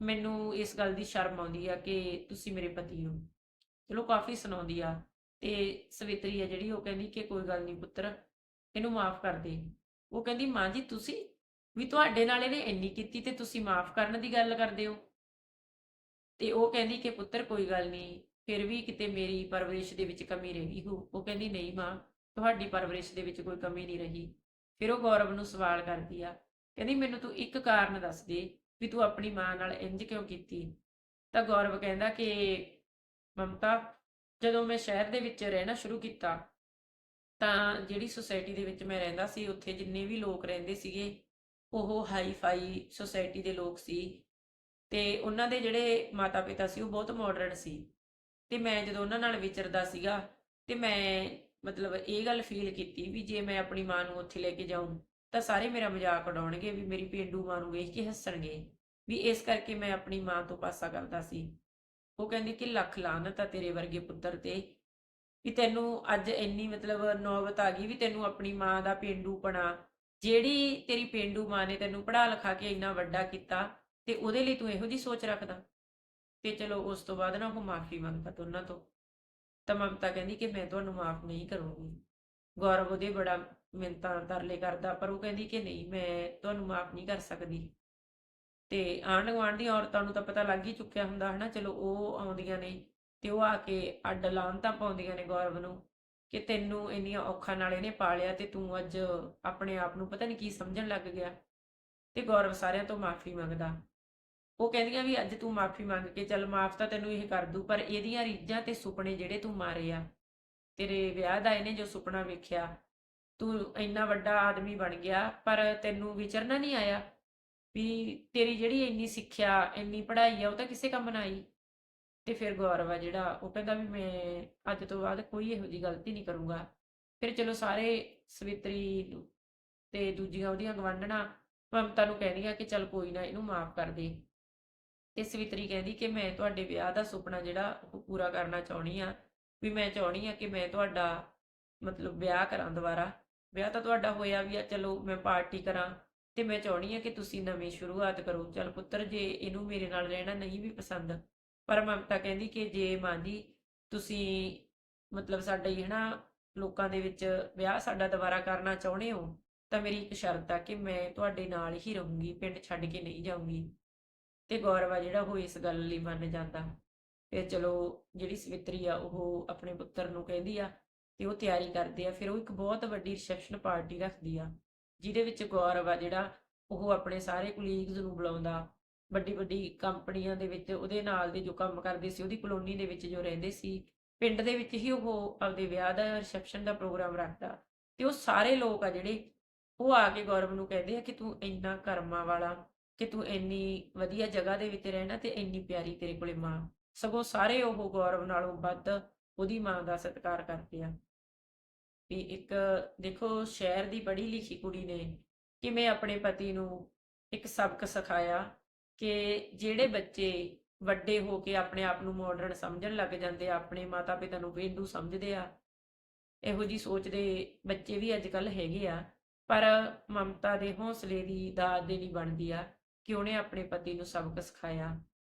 ਮੈਨੂੰ ਇਸ ਗੱਲ ਦੀ ਸ਼ਰਮ ਆਉਂਦੀ ਆ ਕਿ ਤੁਸੀਂ ਮੇਰੇ ਪਤੀ ਹੋ। ਚਲੋ ਕਾਫੀ ਸੁਣਾਉਂਦੀ ਆ ਤੇ ਸਵਿਤਰੀ ਆ ਜਿਹੜੀ, ਉਹ ਕਹਿੰਦੀ ਕਿ ਕੋਈ ਗੱਲ ਨਹੀਂ ਪੁੱਤਰ, ਇਹਨੂੰ ਮਾਫ ਕਰ ਦੇ। ਉਹ ਕਹਿੰਦੀ, ਮਾਂ ਜੀ ਤੁਸੀਂ ਵੀ ਤੁਹਾਡੇ ਨਾਲ ਇਹਨੇ ਇੰਨੀ ਕੀਤੀ ਤੇ ਤੁਸੀਂ ਮਾਫ ਕਰਨ ਦੀ ਗੱਲ ਕਰਦੇ ਹੋ। ਤੇ ਉਹ ਕਹਿੰਦੀ ਕਿ ਪੁੱਤਰ, ਕੋਈ ਗੱਲ ਨਹੀਂ, ਫਿਰ ਵੀ ਕਿਤੇ ਮੇਰੀ ਪਰਵਰਿਸ਼ ਦੇ ਵਿੱਚ ਕਮੀ ਰਹਿ ਹੋ। ਉਹ ਕਹਿੰਦੀ, ਨਹੀਂ ਮਾਂ, ਤੁਹਾਡੀ ਪਰਵਰਿਸ਼ ਦੇ ਵਿੱਚ ਕੋਈ ਕਮੀ ਨਹੀਂ ਰਹੀ। ਫਿਰ ਉਹ ਗੌਰਵ ਨੂੰ ਸਵਾਲ ਕਰਦੀ ਆ, ਕਹਿੰਦੀ, ਮੈਨੂੰ ਤੂੰ ਇੱਕ ਕਾਰਨ ਦੱਸ ਦੇ ਵੀ ਤੂੰ ਆਪਣੀ ਮਾਂ ਨਾਲ ਇੰਜ ਕਿਉਂ ਕੀਤੀ? ਤਾਂ ਗੌਰਵ ਕਹਿੰਦਾ ਕਿ ਮਮਤਾ, ਜਦੋਂ ਮੈਂ ਸ਼ਹਿਰ ਦੇ ਵਿੱਚ ਰਹਿਣਾ ਸ਼ੁਰੂ ਕੀਤਾ, ਤਾਂ ਜਿਹੜੀ ਸੁਸਾਇਟੀ ਦੇ ਵਿੱਚ ਮੈਂ ਰਹਿੰਦਾ ਸੀ, ਉੱਥੇ ਜਿੰਨੇ ਵੀ ਲੋਕ ਰਹਿੰਦੇ ਸੀਗੇ, ਉਹ ਹਾਈ ਫਾਈ ਸੁਸਾਇਟੀ ਦੇ ਲੋਕ ਸੀ ਤੇ ਉਹਨਾਂ ਦੇ ਜਿਹੜੇ ਮਾਤਾ ਪਿਤਾ ਸੀ, ਉਹ ਬਹੁਤ ਮਾਡਰਨ ਸੀ ਤੇ ਮੈਂ ਜਦੋਂ ਉਹਨਾਂ ਨਾਲ ਵਿਚਰਦਾ ਸੀਗਾ, ਤੇ ਮੈਂ ਮਤਲਬ ਇਹ ਗੱਲ ਫੀਲ ਕੀਤੀ ਵੀ ਜੇ ਮੈਂ ਆਪਣੀ ਮਾਂ ਨੂੰ ਉੱਥੇ ਲੈ ਕੇ ਜਾਊਂ ਤਾਂ ਸਾਰੇ ਮੇਰਾ ਮਜ਼ਾਕ ਉਡਾਉਣਗੇ ਵੀ ਮੇਰੀ ਪੇਂਡੂ ਮਾਂ ਨੂੰ ਵੇਖ ਕੇ ਹੱਸਣਗੇ। ਵੀ ਇਸ ਕਰਕੇ ਮੈਂ ਆਪਣੀ ਮਾਂ ਤੋਂ ਪਾਸਾ ਕਰਦਾ ਸੀ। ਉਹ ਕਹਿੰਦੀ ਕਿ ਲੱਖ ਲਾਹਨਤ ਆ ਤੇਰੇ ਵਰਗੇ ਪੁੱਤਰ ਤੇ। ਵੀ ਤੈਨੂੰ ਅੱਜ ਇੰਨੀ ਮਤਲਬ ਨੌਬਤ ਆ ਗਈ ਵੀ ਤੈਨੂੰ ਆਪਣੀ ਮਾਂ ਦਾ ਪੇਂਡੂਪਣਾ, ਜਿਹੜੀ ਤੇਰੀ ਪੇਂਡੂ ਮਾਂ ਨੇ ਤੈਨੂੰ ਪੜਾ ਲਿਖਾ ਕੇ ਇੰਨਾ ਵੱਡਾ ਕੀਤਾ, ਤੇ ਉਹਦੇ ਲਈ ਤੂੰ ਇਹੋ ਜੀ ਸੋਚ ਰੱਖਦਾ। ਤੇ ਚਲੋ ਉਸ ਤੋਂ ਬਾਅਦ ਨਾ ਉਹ ਮਾਫੀ ਮੰਗਦਾ ਦੋਨਾਂ ਤੋਂ। ਤਾਂ ਮਮਤਾ ਕਹਿੰਦੀ ਕਿ ਮੈਂ ਤੁਹਾਨੂੰ ਮਾਫ ਨਹੀਂ ਕਰੂੰਗੀ। ਗੌਰਵ ਉਹਦੇ ਬੜਾ ਮਿੰਨਤਾਂ ਤਰਲੇ ਕਰਦਾ, ਪਰ ਉਹ ਕਹਿੰਦੀ ਕਿ ਨਹੀਂ, ਮੈਂ ਤੁਹਾਨੂੰ ਮਾਫ ਨਹੀਂ ਕਰ ਸਕਦੀ। ਤੇ ਆਂਢ ਗੁਆਂਢ ਦੀਆਂ ਔਰਤਾਂ ਨੂੰ ਤਾਂ ਪਤਾ ਲੱਗ ਹੀ ਚੁੱਕਿਆ ਹੁੰਦਾ, ਹਨਾ? ਚਲੋ, ਉਹ ਆਉਂਦੀਆਂ ਨੇ ਤੇ ਉਹ ਆ ਕੇ ਅੱਡ ਲਾਂਤਾਂ ਪਾਉਂਦੀਆਂ ਨੇ ਗੌਰਵ ਨੂੰ ਕਿ ਤੈਨੂੰ ਇੰਨੀਆਂ ਔਖਾਂ ਨਾਲ ਇਹਨੇ ਪਾਲਿਆ ਤੇ ਤੂੰ ਅੱਜ ਆਪਣੇ ਆਪ ਨੂੰ ਪਤਾ ਨਹੀਂ ਕੀ ਸਮਝਣ ਲੱਗ ਗਿਆ। ਤੇ ਗੌਰਵ ਸਾਰਿਆਂ ਤੋਂ ਮਾਫੀ ਮੰਗਦਾ। ਉਹ ਕਹਿੰਦੀਆਂ ਵੀ ਅੱਜ ਤੂੰ ਮਾਫੀ ਮੰਗ ਕੇ ਚੱਲ, ਮਾਫ ਤਾਂ ਤੈਨੂੰ ਇਹ ਕਰ ਦੂ ਪਰ ਇਹਦੀਆਂ ਰੀਝਾਂ ਤੇ ਸੁਪਨੇ ਜਿਹੜੇ ਤੂੰ ਮਾਰੇ ਆ। ਤੇਰੇ ਵਿਆਹ ਦਾ ਇਹਨੇ ਜੋ ਸੁਪਨਾ ਵੇਖਿਆ ਤੂੰ ਇੰਨਾ ਵੱਡਾ ਆਦਮੀ ਬਣ ਗਿਆ, ਪਰ ਤੈਨੂੰ ਵਿਚਰਨਾ ਨਹੀਂ ਆਇਆ ਵੀ ਤੇਰੀ ਜਿਹੜੀ ਇੰਨੀ ਸਿੱਖਿਆ, ਇੰਨੀ ਪੜ੍ਹਾਈ ਆ, ਉਹ ਤਾਂ ਕਿਸੇ ਕੰਮ ਨਾ ਆਈ। ਤੇ ਫਿਰ ਗੌਰਵ ਆ ਜਿਹੜਾ, ਉਹ ਕਹਿੰਦਾ ਵੀ ਮੈਂ ਅੱਜ ਤੋਂ ਬਾਅਦ ਕੋਈ ਇਹੋ ਜਿਹੀ ਗਲਤੀ ਨਹੀਂ ਕਰੂੰਗਾ। ਫਿਰ ਚਲੋ ਸਾਰੇ ਸਵਿਤਰੀ ਨੂੰ ਤੇ ਦੂਜੀਆਂ ਉਹਦੀਆਂ ਗਵੰਡਣਾ ਮਮਤਾ ਨੂੰ ਕਹਿੰਦੀਆਂ ਕਿ ਚੱਲ ਕੋਈ ਨਾ, ਇਹਨੂੰ ਮਾਫ ਕਰ ਦੇ। ਤੇ ਸਵਿਤਰੀ ਕਹਿੰਦੀ ਕਿ ਮੈਂ ਤੁਹਾਡੇ ਵਿਆਹ ਦਾ ਸੁਪਨਾ ਜਿਹੜਾ, ਉਹ ਪੂਰਾ ਕਰਨਾ ਚਾਹਣੀ ਆ, ਵੀ ਮੈਂ ਚਾਹਣੀ ਆ ਕਿ ਮੈਂ ਤੁਹਾਡਾ ਮਤਲਬ ਵਿਆਹ ਕਰਾਂ ਦੁਬਾਰਾ। ਵਿਆਹ ਤਾਂ ਤੁਹਾਡਾ ਹੋਇਆ ਵੀ ਆ, ਚਲੋ ਮੈਂ ਪਾਰਟੀ ਕਰਾਂ ਤੇ ਮੈਂ ਚਾਹਣੀ ਆ ਕਿ ਤੁਸੀਂ ਨਵੀਂ ਸ਼ੁਰੂਆਤ ਕਰੋ। ਚਲ ਪੁੱਤਰ, ਜੇ ਇਹਨੂੰ ਮੇਰੇ ਨਾਲ ਰਹਿਣਾ ਨਹੀਂ ਵੀ ਪਸੰਦ, ਪਰ ਮਮਤਾ ਕਹਿੰਦੀ ਕਿ ਜੇ ਮਾਂ ਜੀ ਤੁਸੀਂ ਮਤਲਬ ਸਾਡਾ ਹੀ ਹਨਾ ਲੋਕਾਂ ਦੇ ਵਿੱਚ ਵਿਆਹ ਸਾਡਾ ਦੁਬਾਰਾ ਕਰਨਾ ਚਾਹੁੰਦੇ ਹੋ, ਤਾਂ ਮੇਰੀ ਇੱਕ ਸ਼ਰਤ ਆ ਕਿ ਮੈਂ ਤੁਹਾਡੇ ਨਾਲ ਹੀ ਰਹੂੰਗੀ, ਪਿੰਡ ਛੱਡ ਕੇ ਨਹੀਂ ਜਾਊਂਗੀ। ਤੇ ਗੌਰਵ ਆ ਜਿਹੜਾ ਉਹ ਇਸ ਗੱਲ ਲਈ ਮੰਨ ਜਾਂਦਾ। ਫਿਰ ਚਲੋ ਜਿਹੜੀ ਸਵਿਤਰੀ ਆ, ਉਹ ਆਪਣੇ ਪੁੱਤਰ ਨੂੰ ਕਹਿੰਦੀ ਆ ਤੇ ਉਹ ਤਿਆਰੀ ਕਰਦੇ ਆ, ਫਿਰ ਉਹ ਇੱਕ ਬਹੁਤ ਵੱਡੀ ਰਿਸੈਪਸ਼ਨ ਪਾਰਟੀ ਰੱਖਦੀ ਆ, ਜਿਹਦੇ ਵਿੱਚ ਗੌਰਵ ਆ ਜਿਹੜਾ, ਉਹ ਆਪਣੇ ਸਾਰੇ ਕੁਲੀਗਸ ਨੂੰ ਬੁਲਾਉਂਦਾ, ਵੱਡੀ ਵੱਡੀ ਕੰਪਨੀਆਂ ਦੇ ਵਿੱਚ, ਉਹਦੇ ਨਾਲ ਦੇ ਜੋ ਕੰਮ ਕਰਦੇ ਸੀ, ਉਹਦੀ ਕਲੋਨੀ ਦੇ ਵਿੱਚ ਜੋ ਰਹਿੰਦੇ ਸੀ, ਪਿੰਡ ਦੇ ਵਿੱਚ ਹੀ ਉਹ ਆਪਦੇ ਵਿਆਹ ਦਾ ਰਿਸੈਪਸ਼ਨ ਦਾ ਪ੍ਰੋਗਰਾਮ ਰੱਖਦਾ, ਤੇ ਉਹ ਸਾਰੇ ਲੋਕ ਆ ਜਿਹੜੇ, ਉਹ ਆ ਕੇ ਗੌਰਵ ਨੂੰ ਕਹਿੰਦੇ ਆ ਕਿ ਤੂੰ ਇੰਨਾ ਕਰਮਾਂ ਵਾਲਾ, ਕਿ ਤੂੰ ਇੰਨੀ ਵਧੀਆ ਜਗ੍ਹਾ ਦੇ ਵਿੱਚ ਰਹਿਣਾ ਤੇ ਇੰਨੀ ਪਿਆਰੀ ਤੇਰੇ ਕੋਲੇ ਮਾਂ, ਸਗੋਂ ਸਾਰੇ ਉਹ ਗੌਰਵ ਨਾਲੋਂ ਵੱਧ ਉਹਦੀ ਮਾਂ ਦਾ ਸਤਿਕਾਰ ਕਰਦੇ ਆ। ਵੀ ਇੱਕ, ਦੇਖੋ, ਸ਼ਹਿਰ ਦੀ ਪੜ੍ਹੀ ਲਿਖੀ ਕੁੜੀ ਨੇ ਕਿਵੇਂ ਆਪਣੇ ਪਤੀ ਨੂੰ ਇੱਕ ਸਬਕ ਸਿਖਾਇਆ ਕਿ ਜਿਹੜੇ ਬੱਚੇ ਵੱਡੇ ਹੋ ਕੇ ਆਪਣੇ ਆਪ ਨੂੰ ਮਾਡਰਨ ਸਮਝਣ ਲੱਗ ਜਾਂਦੇ ਆ, ਆਪਣੇ ਮਾਤਾ ਪਿਤਾ ਨੂੰ ਵੇਂਦੂ ਸਮਝਦੇ ਆ, ਇਹੋ ਜੀ ਸੋਚ ਦੇ ਬੱਚੇ ਵੀ ਅੱਜ ਕੱਲ ਹੈਗੇ ਆ। ਪਰ ਮਮਤਾ ਦੇ ਹੌਸਲੇ ਦੀ ਦਾਦ ਦੇ ਨਹੀਂ ਬਣਦੀ ਆ ਕਿ ਉਹਨੇ ਆਪਣੇ ਪਤੀ ਨੂੰ ਸਬਕ ਸਿਖਾਇਆ।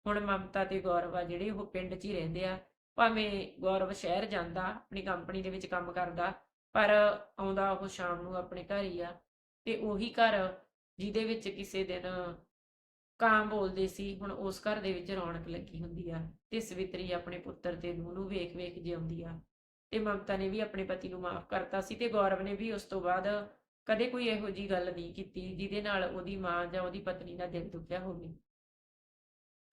ਹੁਣ ਮਮਤਾ ਤੇ ਗੌਰਵ ਆ ਜਿਹੜੇ ਉਹ ਪਿੰਡ 'ਚ ਹੀ ਰਹਿੰਦੇ ਆ ਭਾਵੇਂ ਗੌਰਵ ਸ਼ਹਿਰ ਜਾਂਦਾ, ਆਪਣੀ ਕੰਪਨੀ ਦੇ ਵਿੱਚ ਕੰਮ ਕਰਦਾ, ਪਰ ਆਉਂਦਾ ਉਹ ਸ਼ਾਮ ਨੂੰ ਆਪਣੇ ਘਰ ਹੀ ਆ ਤੇ ਉਹੀ ਘਰ ਜਿਹਦੇ ਵਿੱਚ ਕਿਸੇ ਦਿਨ ਕਾਂ ਬੋਲਦੇ ਸੀ, ਹੁਣ ਉਸ ਘਰ ਦੇ ਵਿੱਚ ਰੌਣਕ ਲੱਗੀ ਹੁੰਦੀ ਆ ਤੇ ਸਵਿਤਰੀ ਆਪਣੇ ਪੁੱਤਰ ਤੇ ਨੂੰਹ ਨੂੰ ਵੇਖ ਵੇਖ ਜਿਉਂਦੀ ਆ ਤੇ ਮਮਤਾ ਨੇ ਵੀ ਆਪਣੇ ਪਤੀ ਨੂੰ ਮਾਫ ਕਰਤਾ ਸੀ ਤੇ ਗੌਰਵ ਨੇ ਵੀ ਉਸ ਤੋਂ ਬਾਅਦ ਕਦੇ ਕੋਈ ਇਹੋ ਜੀ ਗੱਲ ਨਹੀਂ ਕੀਤੀ ਜਿਹਦੇ ਨਾਲ ਉਹਦੀ ਮਾਂ ਜਾਂ ਉਹਦੀ ਪਤਨੀ ਦਾ ਦਿਲ ਦੁਖਿਆ ਹੋਵੇ।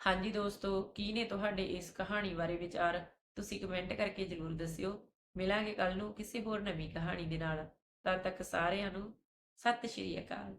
ਹਾਂਜੀ ਦੋਸਤੋ, ਕੀ ਨੇ ਤੁਹਾਡੇ ਇਸ ਕਹਾਣੀ ਬਾਰੇ ਵਿਚਾਰ? ਤੁਸੀਂ ਕਮੈਂਟ ਕਰਕੇ ਜਰੂਰ ਦੱਸਿਓ। ਮਿਲਾਂਗੇ ਕੱਲ ਨੂੰ ਕਿਸੇ ਹੋਰ ਨਵੀਂ ਕਹਾਣੀ ਦੇ ਨਾਲ। ਤਦ ਤੱਕ ਸਾਰਿਆਂ ਨੂੰ ਸਤਿ ਸ਼੍ਰੀ ਅਕਾਲ।